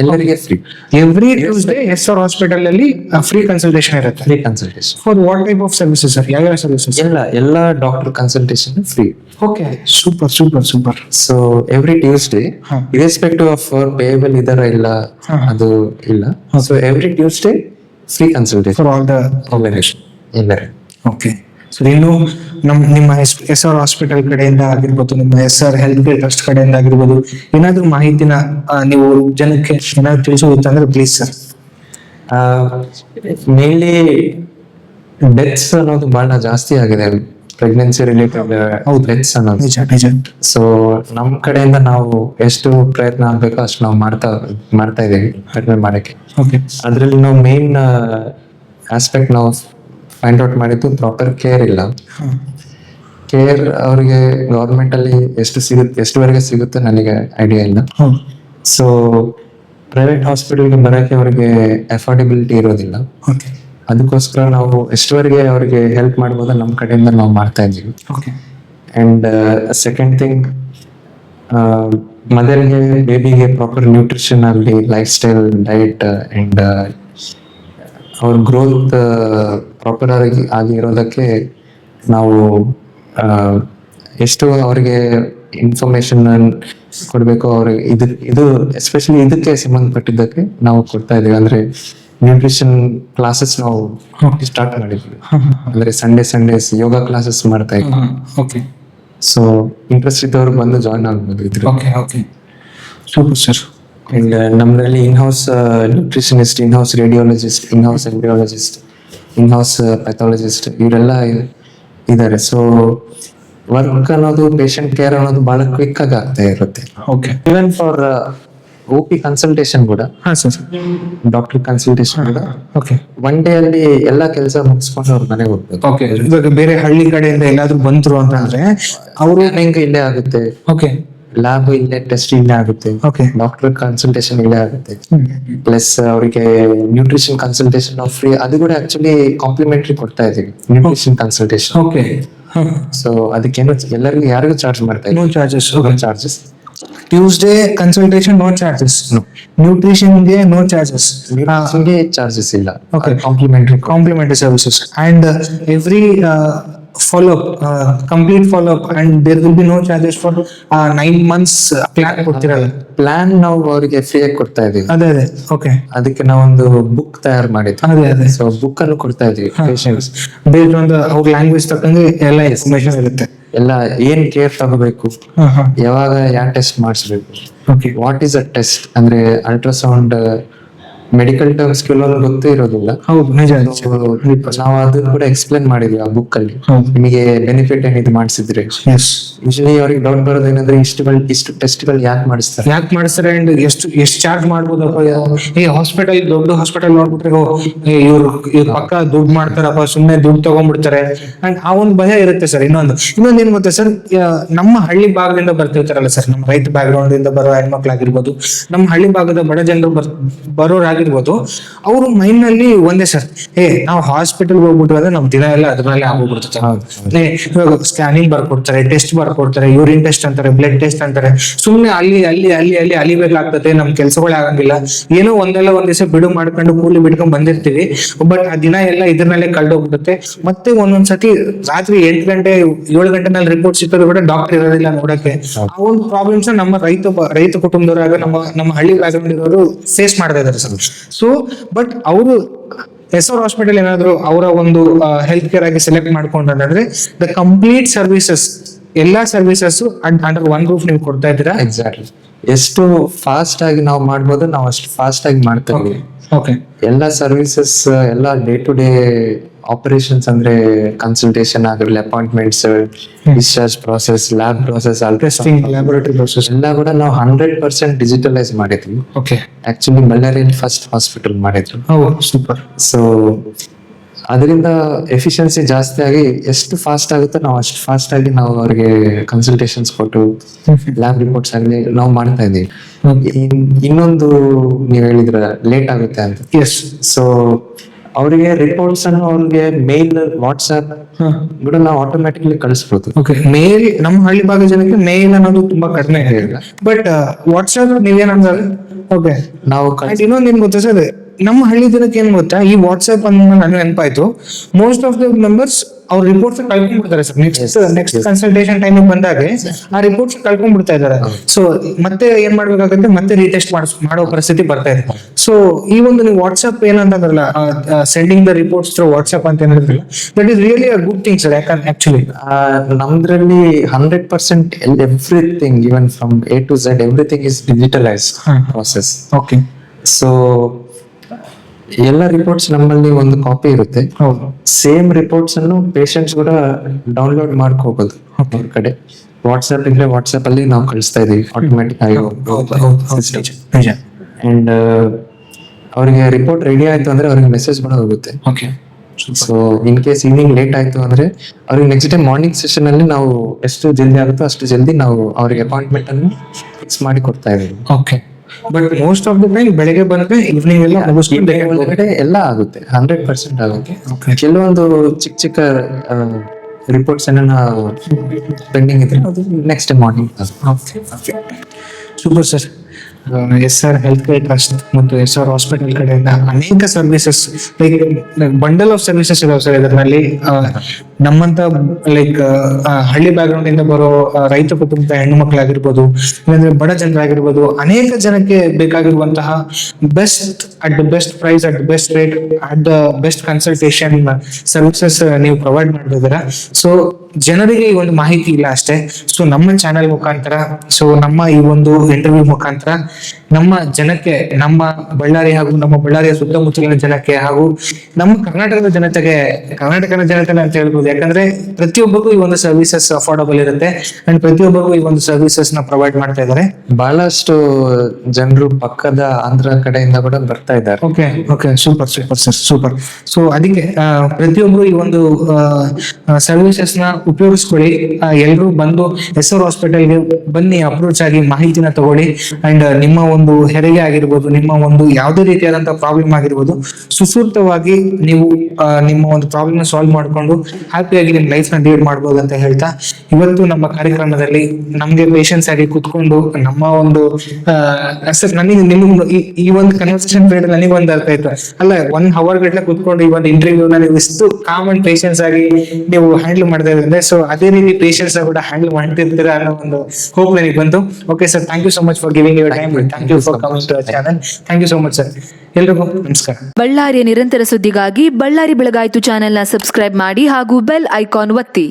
ಎಲ್ಲರಿಗೆ free every Tuesday S R hospital ಅಲ್ಲಿ ಫ್ರೀ ಕನ್ಸಲ್ಟೇಷನ್ ಇರುತ್ತೆ. Free consultation for what type of services sir ಯಾವ ಸರ್ವಿಸಸ್ ಎಲ್ಲ ಎಲ್ಲ doctor consultation free okay super super super so every Tuesday. Irrespective of payable ಇದರ ಇಲ್ಲ ಅದು ಇಲ್ಲ. So every Tuesday free consultation for all the ಎಲ್ಲರೇ okay so ಇನ್ನು ನಮ್ ನಿಮ್ಮ ಎಸ್ ಆರ್ ಹಾಸ್ಪಿಟಲ್ ಕಡೆಯಿಂದ ಆಗಿರ್ಬೋದು ನಿಮ್ಮ S R health care trust ಕಡೆಯಿಂದ ಆಗಿರ್ಬೋದು ಏನಾದ್ರೂ ಮಾಹಿತಿನ ನೀವು ಜನಕ್ಕೆ ಏನಾದ್ರು ತಿಳಿಸೋದಿತ್ತಂದ್ರೆ ಪ್ಲೀಸ್ ಸರ್ ಮೇನ್ಲಿ ಡೆತ್ಸ್ ಅನ್ನೋದು ಬಹಳ ಜಾಸ್ತಿ ಆಗಿದೆ. ಪ್ರೆಗ್ನೆನ್ಸಿ ರಿಲೇಟೆಡ್ ಡೆತ್ಸ್ ಅನ್ನೋದು. ನಿಜ ನಿಜ. ಸೊ ನಮ್ ಕಡೆಯಿಂದ ನಾವು ಎಷ್ಟು ಪ್ರಯತ್ನ ಆಗ್ಬೇಕು ಅಷ್ಟು ನಾವು ಮಾಡ್ತಾ ಮಾಡ್ತಾ ಇದೀವಿ ಕಡಿಮೆ ಮಾಡಕ್ಕೆ. ಓಕೆ ಅದ್ರಲ್ಲಿ ನಾವು ಮೇನ್ ಆಸ್ಪೆಕ್ಟ್ ನಾವು ಫೈಂಡ್ ಔಟ್ ಮಾಡಿದ್ದು ಪ್ರಾಪರ್ ಕೇರ್ ಇಲ್ಲ. ಕೇರ್ ಅವರಿಗೆ ಗೌರ್ಮೆಂಟ್ ಅಲ್ಲಿ ಎಷ್ಟು ಸಿಗುತ್ತೆ ಎಷ್ಟುವರೆಗೆ ಸಿಗುತ್ತೆ ನನಗೆ ಐಡಿಯಾ ಇಲ್ಲ. ಸೊ ಪ್ರೈವೇಟ್ ಹಾಸ್ಪಿಟಲ್ಗೆ ಬರೋಕ್ಕೆ ಅವರಿಗೆ ಅಫೋರ್ಡೆಬಿಲಿಟಿ ಇರೋದಿಲ್ಲ. ಅದಕ್ಕೋಸ್ಕರ ನಾವು ಎಷ್ಟುವರೆಗೆ ಅವರಿಗೆ ಹೆಲ್ಪ್ ಮಾಡ್ಬೋದು ನಮ್ಮ ಕಡೆಯಿಂದ ನಾವು ಮಾಡ್ತಾ ಇದ್ದೀವಿ. ಅಂಡ್ ಸೆಕೆಂಡ್ ಥಿಂಗ್ ಮದರ್ಗೆ ಬೇಬಿಗೆ ಪ್ರಾಪರ್ ನ್ಯೂಟ್ರಿಷನ್ ಆಗಲಿ ಲೈಫ್ ಸ್ಟೈಲ್ ಡಯಟ್ ಅಂಡ್ ಅವ್ರ ಗ್ರೋತ್ ಪ್ರಾಪರ್ ಆಗಿ ಆಗಿರೋದಕ್ಕೆ ನಾವು ಎಷ್ಟು ಅವರಿಗೆ ಇನ್ಫಾರ್ಮೇಶನ್ ಕೊಡಬೇಕು ಅವ್ರಿಗೆ ಇದು ಇದು ಎಸ್ಪೆಷಲಿ ಇದಕ್ಕೆ ಸಂಬಂಧಪಟ್ಟಿದ್ದಕ್ಕೆ ನಾವು ಕೊಡ್ತಾ ಇದೀವಿ ಅಂದ್ರೆ ನ್ಯೂಟ್ರಿಷನ್ ಕ್ಲಾಸಸ್ ನಾವು ಸ್ಟಾರ್ಟ್ ಮಾಡಿದ್ವಿ ಅಂದ್ರೆ ಸಂಡೇ ಸಂಡೇಸ್ ಯೋಗ ಕ್ಲಾಸಸ್ ಮಾಡ್ತಾ ಇದ್ವಿ. ಓಕೆ ಸೊ ಇಂಟ್ರೆಸ್ಟ್ ಇದ್ದವ್ರು ಬಂದು ಜಾಯ್ನ್ ಆಗ್ಬೋದು ಇದ್ರೆ okay okay super sir and ನಮ್ಮಲ್ಲಿ in house nutritionist in house radiologist in house embryologist in house pathologist ಇವರೆಲ್ಲ ಇದ್ದಾರೆ. ಸೊ ವರ್ಕ್ ಅನ್ನೋದು ಪೇಷಂಟ್ ಕೇರ್ ಅನ್ನೋದು ಬಹಳ ಕ್ವಿಕ್ ಆಗಿ ಆಗ್ತಾ ಇರುತ್ತೆ. Okay even for O P consultation ಕೂಡ. ಡಾಕ್ಟರ್ ಕನ್ಸಲ್ಟೇಷನ್ ಕೂಡ. ಓಕೆ ಒನ್ ಡೇ ಅಲ್ಲಿ ಎಲ್ಲಾ ಕೆಲಸ ಮುಗಿಸ್ಕೊಂಡು ಅವ್ರ ಮನೆಗೆ ಹೋಗ್ಬೇಕು. ಓಕೆ ಇವಾಗ ಬೇರೆ ಹಳ್ಳಿ ಕಡೆಯಿಂದ ಎಲ್ಲಾದ್ರೂ ಬಂದ್ರು ಅಂತಂದ್ರೆ ಅವರು ಹೆಂಗ ಇಲ್ಲೇ ಆಗುತ್ತೆ. ಓಕೆ ಲ್ಯಾಬ್ ಇಲ್ಲೇ ಟೆಸ್ಟ್ ಇಲ್ಲೇ ಆಗುತ್ತೆ. ಓಕೆ ಡಾಕ್ಟರ್ ಕನ್ಸಲ್ಟೇಷನ್ ಇಲ್ಲೇ ಆಗುತ್ತೆ. ಪ್ಲಸ್ ಅವರಿಗೆ ನ್ಯೂಟ್ರಿಷನ್ ಕನ್ಸಲ್ಟೇಷನ್ ಫ್ರೀ ಅದು ಕೂಡ ಆಕ್ಚುಲಿ ಕಾಂಪ್ಲಿಮೆಂಟರಿ ಕೊಡ್ತಾ ಇದೀವಿ ನ್ಯೂಟ್ರಿಷನ್ ಕನ್ಸಲ್ಟೇಷನ್ ಓಕೆ ಸೊ ಅದಕ್ಕೇನು ಎಲ್ಲರಿಗೂ ಯಾರಿಗೂ ಚಾರ್ಜ್ ಮಾಡ್ತಾ ನೋ ಚಾರ್ಜಸ್ ಇದ್ದೀವಿ charges Tuesday consultation no charges ನ್ಯೂಟ್ರಿಷನ್ಗೆ no charges charges ಇಲ್ಲ. Okay complimentary complimentary services and every follow up complete follow up and there will be no charges for nine months plan ಕೊಡ್ತಿರಲ್ಲ. Plan ನಾವು ಅವರಿಗೆ free ಆಗಿ ಕೊಡ್ತಾ ಇದೀವಿ. ಅದೇ ಅದೇ. Okay ಅದಕ್ಕೆ ನಾವೊಂದು ಬುಕ್ ತಯಾರು ಮಾಡಿದ್ವಿ. ಅದೇ ಅದೇ. ಸೊ ಬುಕ್ ಅನ್ನು ಕೊಡ್ತಾ ಇದೀವಿ. ಬೇಸ್ಡ್ ಆನ್ ದ ಅವ್ರ ಲ್ಯಾಂಗ್ವೇಜ್ ತಕ್ಕಂಗೆ ಎಲ್ಲ ಇನ್ಫಾರ್ಮೇಶನ್ ಇರುತ್ತೆ. ಎಲ್ಲ ಏನ್ ಕೇರ್ ತಗೋಬೇಕು? ಯಾವಾಗ ಯಾವ ಟೆಸ್ಟ್ ಮಾಡಿಸ್ಬೇಕು? ವಾಟ್ ಈಸ್ ಅ ಟೆಸ್ಟ್ ಅಂದ್ರೆ ಅಲ್ಟ್ರಾಸೌಂಡ್ ಮೆಡಿಕಲ್ ಟರ್ಮ್ಸ್ ಕೆಲವರು ಗೊತ್ತೇ ಇರೋದಿಲ್ಲ. ಹೌದು ನಿಜ ನಾವು ಅದನ್ನ ಕೂಡ ಎಕ್ಸ್ಪ್ಲೇನ್ ಮಾಡಿದ್ವಿ ಆ ಬುಕ್ ಅಲ್ಲಿ. ಹೌದು. ನಿಮಗೆ ಬೆನಿಫಿಟ್ ಏನಿದ್ ಮಾಡಿಸಿದ್ರೆ? ಎಸ್ ಯೂಶಲಿ ಅವ್ರಿಗೆ ಡೌಟ್ ಬರೋದು ಏನಂದ್ರೆ ಇಷ್ಟುಗಳು ಇಷ್ಟು ಟೆಸ್ಟ್ಗಳು ಯಾಕೆ ಮಾಡಿಸ್ತಾರೆ? ಯಾಕೆ ಮಾಡಿಸ್ತಾರೆ ಅಂಡ್ ಎಷ್ಟು ಎಷ್ಟು ಚಾರ್ಜ್ ಮಾಡ್ಬೋದಪ್ಪ? ಈ ಹಾಸ್ಪಿಟಲ್ ದೊಡ್ಡ ಹಾಸ್ಪಿಟಲ್ ನೋಡ್ಬಿಟ್ರೆ ಇವ್ರು ಇವ್ರ ಪಕ್ಕ ದುಡ್ಡು ಮಾಡ್ತಾರಪ್ಪ ಸುಮ್ಮನೆ ದುಡ್ಡು ತಗೊಂಡ್ಬಿಡ್ತಾರೆ. ಅಂಡ್ ಆ ಒಂದು ಭಯ ಇರುತ್ತೆ ಸರ್. ಇನ್ನೊಂದು ಇನ್ನೊಂದು ಏನ್ ಗೊತ್ತಾ ಸರ್? ನಮ್ಮ ಹಳ್ಳಿ ಭಾಗದಿಂದ ಬರ್ತಿರ್ತಾರಲ್ಲ ಸರ್. ನಮ್ಮ ರೈತ ಬ್ಯಾಕ್ ಗ್ರೌಂಡ್ ಇಂದ ಬರೋ ಹೆಣ್ಮಕ್ಳಾಗಿರ್ಬೋದು. ನಮ್ಮ ಹಳ್ಳಿ ಭಾಗದ ಬಡ ಜನರು ಬರ್ ಬರೋರಾಗಿರ್ಬೋದು ಅವ್ರ ಮೈಂಡ್ನಲ್ಲಿ ಒಂದೇ ಸರ್ ಏ ನಾವು ಹಾಸ್ಪಿಟಲ್ ಹೋಗ್ಬಿಟ್ಟು ಅಂದ್ರೆ ನಮ್ ದಿನ ಎಲ್ಲ ಅದ್ರಲ್ಲೇ ಆಗೋಗ್ಬಿಡ್ತದೆ ಏ, ಇವಾಗ ಸ್ಕ್ಯಾನಿಂಗ್ ಬರ್ಕೊಡ್ತಾರೆ ಟೆಸ್ಟ್ ಬರ್ಕೊಡ್ತಾರೆ ಯೂರಿನ್ ಟೆಸ್ಟ್ ಅಂತಾರೆ ಬ್ಲಡ್ ಟೆಸ್ಟ್ ಅಂತಾರೆ. ಸುಮ್ನೆ ಅಲ್ಲಿ ಅಲ್ಲಿ ಅಲ್ಲಿ ಅಲ್ಲಿ ಅಲಿಬೇಕಾಗ್ತದೆ ನಮ್ ಕೆಲ್ಸಗಳೇ ಆಗಂಗಿಲ್ಲ. ಏನೋ ಒಂದಲ್ಲ ಒಂದ್ ದಿವಸ ಬಿಡು ಮಾಡ್ಕೊಂಡು ಕೂಲಿ ಬಿಟ್ಕೊಂಡ್ ಬಂದಿರ್ತೀವಿ. ಬಟ್ ಆ ದಿನ ಎಲ್ಲ ಇದ್ರಲ್ಲೇ ಕಳ್ದೋಗ್ಬಿಡುತ್ತೆ. ಮತ್ತೆ ಒಂದೊಂದ್ ಸತಿ ರಾತ್ರಿ ಎಂಟ್ ಗಂಟೆ ಏಳು ಗಂಟೆ ಗಂಟೆನಲ್ಲಿ ರಿಪೋರ್ಟ್ ಸಿಕ್ಕಿದ್ರು ಕೂಡ ಡಾಕ್ಟರ್ ಇರೋದಿಲ್ಲ ನೋಡಕ್ಕೆ. ಆ ಒಂದು ಪ್ರಾಬ್ಲಮ್ಸ್ ನಮ್ಮ ರೈತ ರೈತ ಕುಟುಂಬದವರಾಗ ನಮ್ಮ ನಮ್ಮ ಹಳ್ಳಿ ಬ್ಯಾಕ್ಗ್ರೌಂಡ್ ಇರೋರು ಫೇಸ್ ಮಾಡ್ತಾ ಇದಾರೆ ಸರ್. ಸೊ ಬಟ್ ಅವರು ಎಸ್ ಆರ್ ಹಾಸ್ಪಿಟಲ್ ಏನಾದ್ರು ಅವರ ಒಂದು ಹೆಲ್ತ್ ಕೇರ್ ಆಗಿ ಸೆಲೆಕ್ಟ್ ಮಾಡ್ಕೊಂಡ್ರೆ ದ ಕಂಪ್ಲೀಟ್ ಸರ್ವಿಸಸ್ ಎಲ್ಲಾ ಸರ್ವಿಸಸ್ ಅಂಡರ್ ಒನ್ ರೂಫ್ ನೀವು ಕೊಡ್ತಾ ಇದ್ದೀರಾ? ಎಕ್ಸಾಕ್ಟ್ಲಿ ಎಷ್ಟು ಫಾಸ್ಟ್ ಆಗಿ ನಾವು ಮಾಡ್ಬೋದು ನಾವು ಅಷ್ಟು ಫಾಸ್ಟ್ ಆಗಿ ಮಾಡ್ತಾ ಇದೀವಿ ಓಕೆ ಎಲ್ಲ ಸರ್ವಿಸಸ್ ಎಲ್ಲ ಡೇ ಟು ಡೇ ಆಪರೇಷನ್ಸ್ ಅಂದ್ರೆ ಕನ್ಸಲ್ಟೇಷನ್ ಆಗಿರಲಿ appointments discharge process lab process testing laboratory process ಎಲ್ಲ ಕೂಡ ನಾವು ಹಂಡ್ರೆಡ್ ಪರ್ಸೆಂಟ್ ಡಿಜಿಟಲೈಸ್ ಮಾಡಿದ್ವಿ. ಓಕೆ ಆಕ್ಚುಲಿ ಬಳ್ಳಾರಿಯಲ್ಲಿ ಫಸ್ಟ್ ಹಾಸ್ಪಿಟಲ್ ಮಾಡಿದ್ರು. ಸೂಪರ್ ಸೊ ಅದರಿಂದ ಎಫಿಷಿಯನ್ಸಿ ಜಾಸ್ತಿ ಆಗಿ ಎಷ್ಟು ಫಾಸ್ಟ್ ಆಗುತ್ತೋ ನಾವು ಅಷ್ಟು ಫಾಸ್ಟ್ ಆಗಿ ನಾವು ಅವ್ರಿಗೆ ಕನ್ಸಲ್ಟೇಷನ್ಸ್ ಕೊಟ್ಟು ಲ್ಯಾಬ್ ರಿಪೋರ್ಟ್ಸ್ ಆಗಲಿ ನಾವು ಮಾಡ್ತಾ ಇದ್ದೀವಿ. ಇನ್ನೊಂದು ನೀವು ಹೇಳಿದ್ರ ಲೇಟ್ ಆಗುತ್ತೆ ಅಂತ. ಎಸ್ ಸೊ ಅವರಿಗೆ ರಿಪೋರ್ಟ್ಸ್ ಅನ್ನು ಅವ್ರಿಗೆ ಮೇಲ್ ವಾಟ್ಸ್ಆಪ್ ಕೂಡ ನಾವು ಆಟೋಮ್ಯಾಟಿಕ್ಲಿ ಕಳಿಸ್ಬೋದು. ಓಕೆ ಮೇಲ್ ನಮ್ಮ ಹಳ್ಳಿ ಭಾಗದ ಜನಕ್ಕೆ ಮೇಲ್ ಅನ್ನೋದು ತುಂಬಾ ಕಡಿಮೆ ಇದೆ ಬಟ್ ವಾಟ್ಸ್ಆಪ್ ನೀವೇನಂದ್ರೆ ಓಕೆ ನಾವು ಇನ್ನೊಂದು ಏನ್ ಗೊತ್ತಾ ಸರ್ ನಮ್ಮ ಹಳ್ಳಿ ಜನಕ್ಕೆ ಏನ್ ಗೊತ್ತಾ ಈ ವಾಟ್ಸ್ಆಪ್ ಅನ್ನ ನನಗೆ ನೆನಪಾಯ್ತು. ಮೋಸ್ಟ್ ಆಫ್ ದ ಮೆಂಬರ್ಸ್ ಅವ್ರ ರಿಪೋರ್ಟ್ಸ್ ಕಳ್ಕೊಂಡ್ಬಿಡ್ತಾರೆ ಸರ್ ನೆಕ್ಸ್ಟ್ ನೆಕ್ಸ್ಟ್ ಕನ್ಸಲ್ಟೇಷನ್ ಟೈಮಿಗೆ ಬಂದಾಗ ಆ ರಿಪೋರ್ಟ್ಸ್ ಕಳ್ಕೊಂಡ್ಬಿಡ್ತಾ ಇದಾರೆ ಸೊ ಮತ್ತೆ ಏನ್ ಮಾಡ್ಬೇಕಾಗುತ್ತೆ? ಮತ್ತೆ ರೀಟೆಸ್ಟ್ ಮಾಡೋ ಪರಿಸ್ಥಿತಿ ಬರ್ತಾ ಇದೆ. ಸೊ ಈ ಒಂದು ನೀವು WhatsApp ಏನಂತಂದ್ರಲ್ಲ sending the reports through WhatsApp ಅಂತ ಏನಿದ್ರಲ್ಲ that is really a good thing sir ಯಾಕಂದ್ರೆ actually ನಮ್ದ್ರಲ್ಲಿ hundred percent everything even from A to Z everything is digitalise process okay so ಎಲ್ಲ ರಿಪೋರ್ಟ್ಸ್ ನಮ್ಮಲ್ಲಿ ಒಂದು ಕಾಪಿ ಇರುತ್ತೆ. ಹೌದು. ಸೇಮ್ ರಿಪೋರ್ಟ್ಸ್ ಅನ್ನು patients ಕೂಡ download ಮಾಡ್ಕೋಬಹುದು ಅವ್ರ ಕಡೆ. ವಾಟ್ಸ್ಆಪ್ ಇದ್ರೆ ವಾಟ್ಸ್ಆಪ್ ಅಲ್ಲಿ ನಾವು ಕಳಿಸ್ತಾ ಇದೀವಿ. ಆಟೋಮೆಟಿಕ್ ಆಗಿ ಅಂಡ್ ಅವರಿಗೆ ರಿಪೋರ್ಟ್ ರೆಡಿ ಆಯ್ತು ಅಂದ್ರೆ ಅವ್ರಿಗೆ ಮೆಸೇಜ್ ಕೂಡ ಹೋಗುತ್ತೆ. Okay so in case evening late ಆಯ್ತು ಅಂದ್ರೆ ಅವ್ರಿಗೆ ನೆಕ್ಸ್ಟ್ ಡೇ ಮಾರ್ನಿಂಗ್ ಸೆಷನ್ ಅಲ್ಲಿ ನಾವು ಎಷ್ಟು ಜಲ್ದಿ ಆಗುತ್ತೋ ಅಷ್ಟು ಜಲ್ದಿ ನಾವು ಅವ್ರಿಗೆ ಅಪಾಯಿಂಟ್ಮೆಂಟ್ ಅನ್ನು ಫಿಕ್ಸ್ ಮಾಡಿ ಕೊಡ್ತಾ ಇದೀವಿ okay but most of the time ಬೆಳಗ್ಗೆ ಬಂದ್ರೆ ಈವ್ನಿಂಗ್ ಎಲ್ಲ ಮುಗಿಸ್ಕೊಂಡು ಎಲ್ಲ ಆಗುತ್ತೆ ಹಂಡ್ರೆಡ್ ಪರ್ಸೆಂಟ್ ಆಗುತ್ತೆ. ಕೆಲವೊಂದು ಚಿಕ್ಕ ಚಿಕ್ಕ ರಿಪೋರ್ಟ್ಸ್ ಏನ ಪೆಂಡಿಂಗ್ ಇದ್ರೆ ಅದು next morning super sir S R health care trust ಮತ್ತು ಎಸ್ ಆರ್ ಹಾಸ್ಪಿಟಲ್ ಕಡೆಯಿಂದ ಅನೇಕ services like bundle of services ಇದಾವೆ ಸರ್ ಇದರಲ್ಲಿ. ನಮ್ಮಂತ ಲೈಕ್ ಹಳ್ಳಿ ಬ್ಯಾಕ್ಗ್ರೌಂಡ್ ಇಂದ ಬರೋ ರೈತ ಕುಟುಂಬದ ಹೆಣ್ಣು ಮಕ್ಕಳಾಗಿರ್ಬೋದು ಇಲ್ಲಾಂದ್ರೆ ಬಡ ಜನರಾಗಿರ್ಬೋದು ಅನೇಕ ಜನಕ್ಕೆ ಬೇಕಾಗಿರುವಂತಹ best at the best price at best rate at the best consultation services ನೀವು ಪ್ರೊವೈಡ್ ಮಾಡಿದ್ರ ಸೊ ಜನರಿಗೆ ಈ ಒಂದು ಮಾಹಿತಿ ಇಲ್ಲ ಅಷ್ಟೇ. ಸೊ ನಮ್ಮ ಚಾನೆಲ್ ಮುಖಾಂತರ ಸೊ ನಮ್ಮ ಈ ಒಂದು ಇಂಟರ್ವ್ಯೂ ಮುಖಾಂತರ ನಮ್ಮ ಜನಕ್ಕೆ ನಮ್ಮ ಬಳ್ಳಾರಿ ಹಾಗೂ ನಮ್ಮ ಬಳ್ಳಾರಿಯ ಸುತ್ತಮುತ್ತಲಿನ ಜನಕ್ಕೆ ಹಾಗೂ ನಮ್ಮ ಕರ್ನಾಟಕದ ಜನತೆಗೆ ಕರ್ನಾಟಕದ ಜನತೆ ಅಂತ ಹೇಳ್ಬೋದು. ಯಾಕಂದ್ರೆ ಪ್ರತಿಯೊಬ್ಬರಿಗೂ ಈ ಒಂದು ಸರ್ವಿಸಸ್ ಅಫೋರ್ಡಬಲ್ ಇರುತ್ತೆ ಅಂಡ್ ಪ್ರತಿಯೊಬ್ಬರಿಗೂ ಈ ಒಂದು ಸರ್ವಿಸಸ್ನ ಪ್ರೊವೈಡ್ ಮಾಡ್ತಾ ಇದ್ದಾರೆ. ಬಹಳಷ್ಟು ಜನರು ಪಕ್ಕದ ಆಂಧ್ರ ಕಡೆಯಿಂದ ಕೂಡ ಬರ್ತಾ ಇದ್ದಾರೆ. Okay okay super super sir super so ಅದಕ್ಕೆ ಆ, ಪ್ರತಿಯೊಬ್ರು ಈ ಒಂದು ಸರ್ವಿಸಸ್ನ ಉಪಯೋಗಿಸ್ಕೊಳ್ಳಿ. ಎಲ್ಲರೂ ಬಂದು ಎಸ್ ಆರ್ ಹಾಸ್ಪಿಟಲ್ಗೆ ಬನ್ನಿ ಅಪ್ರೋಚ್ ಆಗಿ ಮಾಹಿತಿನ ತಗೊಳ್ಳಿ. ಅಂಡ್ ನಿಮ್ಮ ಒಂದು ಹೆರಿಗೆ ಆಗಿರ್ಬೋದು ನಿಮ್ಮ ಒಂದು ಯಾವುದೇ ರೀತಿಯಾದಂತಹ ಪ್ರಾಬ್ಲಮ್ ಆಗಿರ್ಬೋದು ಸುಸೂತ್ರವಾಗಿ ನೀವು ನಿಮ್ಮ ಒಂದು ಪ್ರಾಬ್ಲಮ್ ಸಾಲ್ವ್ ಮಾಡಿಕೊಂಡು ಹ್ಯಾಪಿಯಾಗಿ ನಿಮ್ಮ ಲೈಫ್ನ ಲೀಡ್ ಮಾಡ್ಬೋದು ಅಂತ ಹೇಳ್ತಾ ಇವತ್ತು ನಮ್ಮ ಕಾರ್ಯಕ್ರಮದಲ್ಲಿ ನಮ್ಗೆ ಪೇಷನ್ಸ್ ಆಗಿ ಕುತ್ಕೊಂಡು ನಮ್ಮ ಒಂದು ಸರ್ ನನಗೆ ನಿಮ್ ಈ- ಒಂದು ಕನ್ವರ್ಸೇಷನ್ ಪೀರಿಯಡ್ ನನಗೆ ಒಂದು ಅರ್ಥ ಆಯ್ತು. ಅಲ್ಲ ಒನ್ ಅವರ್ ಗಟ್ಟಲೆ ಕುತ್ಕೊಂಡು ಈ ಒಂದು ಇಂಟರ್ವ್ಯೂ ನೀವು ಇಷ್ಟು ಕಾಮನ್ ಅಂಡ್ ಪೇಷನ್ಸ್ ಆಗಿ ನೀವು ಹ್ಯಾಂಡಲ್ ಮಾಡ್ತಾ ಇದ್ರೆ ಸೊ ಅದೇ ರೀತಿ ಪೇಷನ್ಸ್ ಕೂಡ ಹ್ಯಾಂಡಲ್ ಮಾಡ್ತಿರ್ತೀರಾ ಅನ್ನೋ ಒಂದು ಹೋಪ್ ನನಗೆ ಬಂತು. Okay sir thank you so much for giving your time thank you for coming to channel thank you so much sir ಎಲ್ರಿಗೂ ನಮಸ್ಕಾರ. ಬಳ್ಳಾರಿಯ ನಿರಂತರ ಸುದ್ದಿಗಾಗಿ ಬಳ್ಳಾರಿ ಬೆಳಗಾಯಿತು ಚಾನೆಲ್ನ ಸಬ್ಸ್ಕ್ರೈಬ್ ಮಾಡಿ ಹಾಗೂ ಬೆಲ್ ಐಕಾನ್ ಒತ್ತಿ.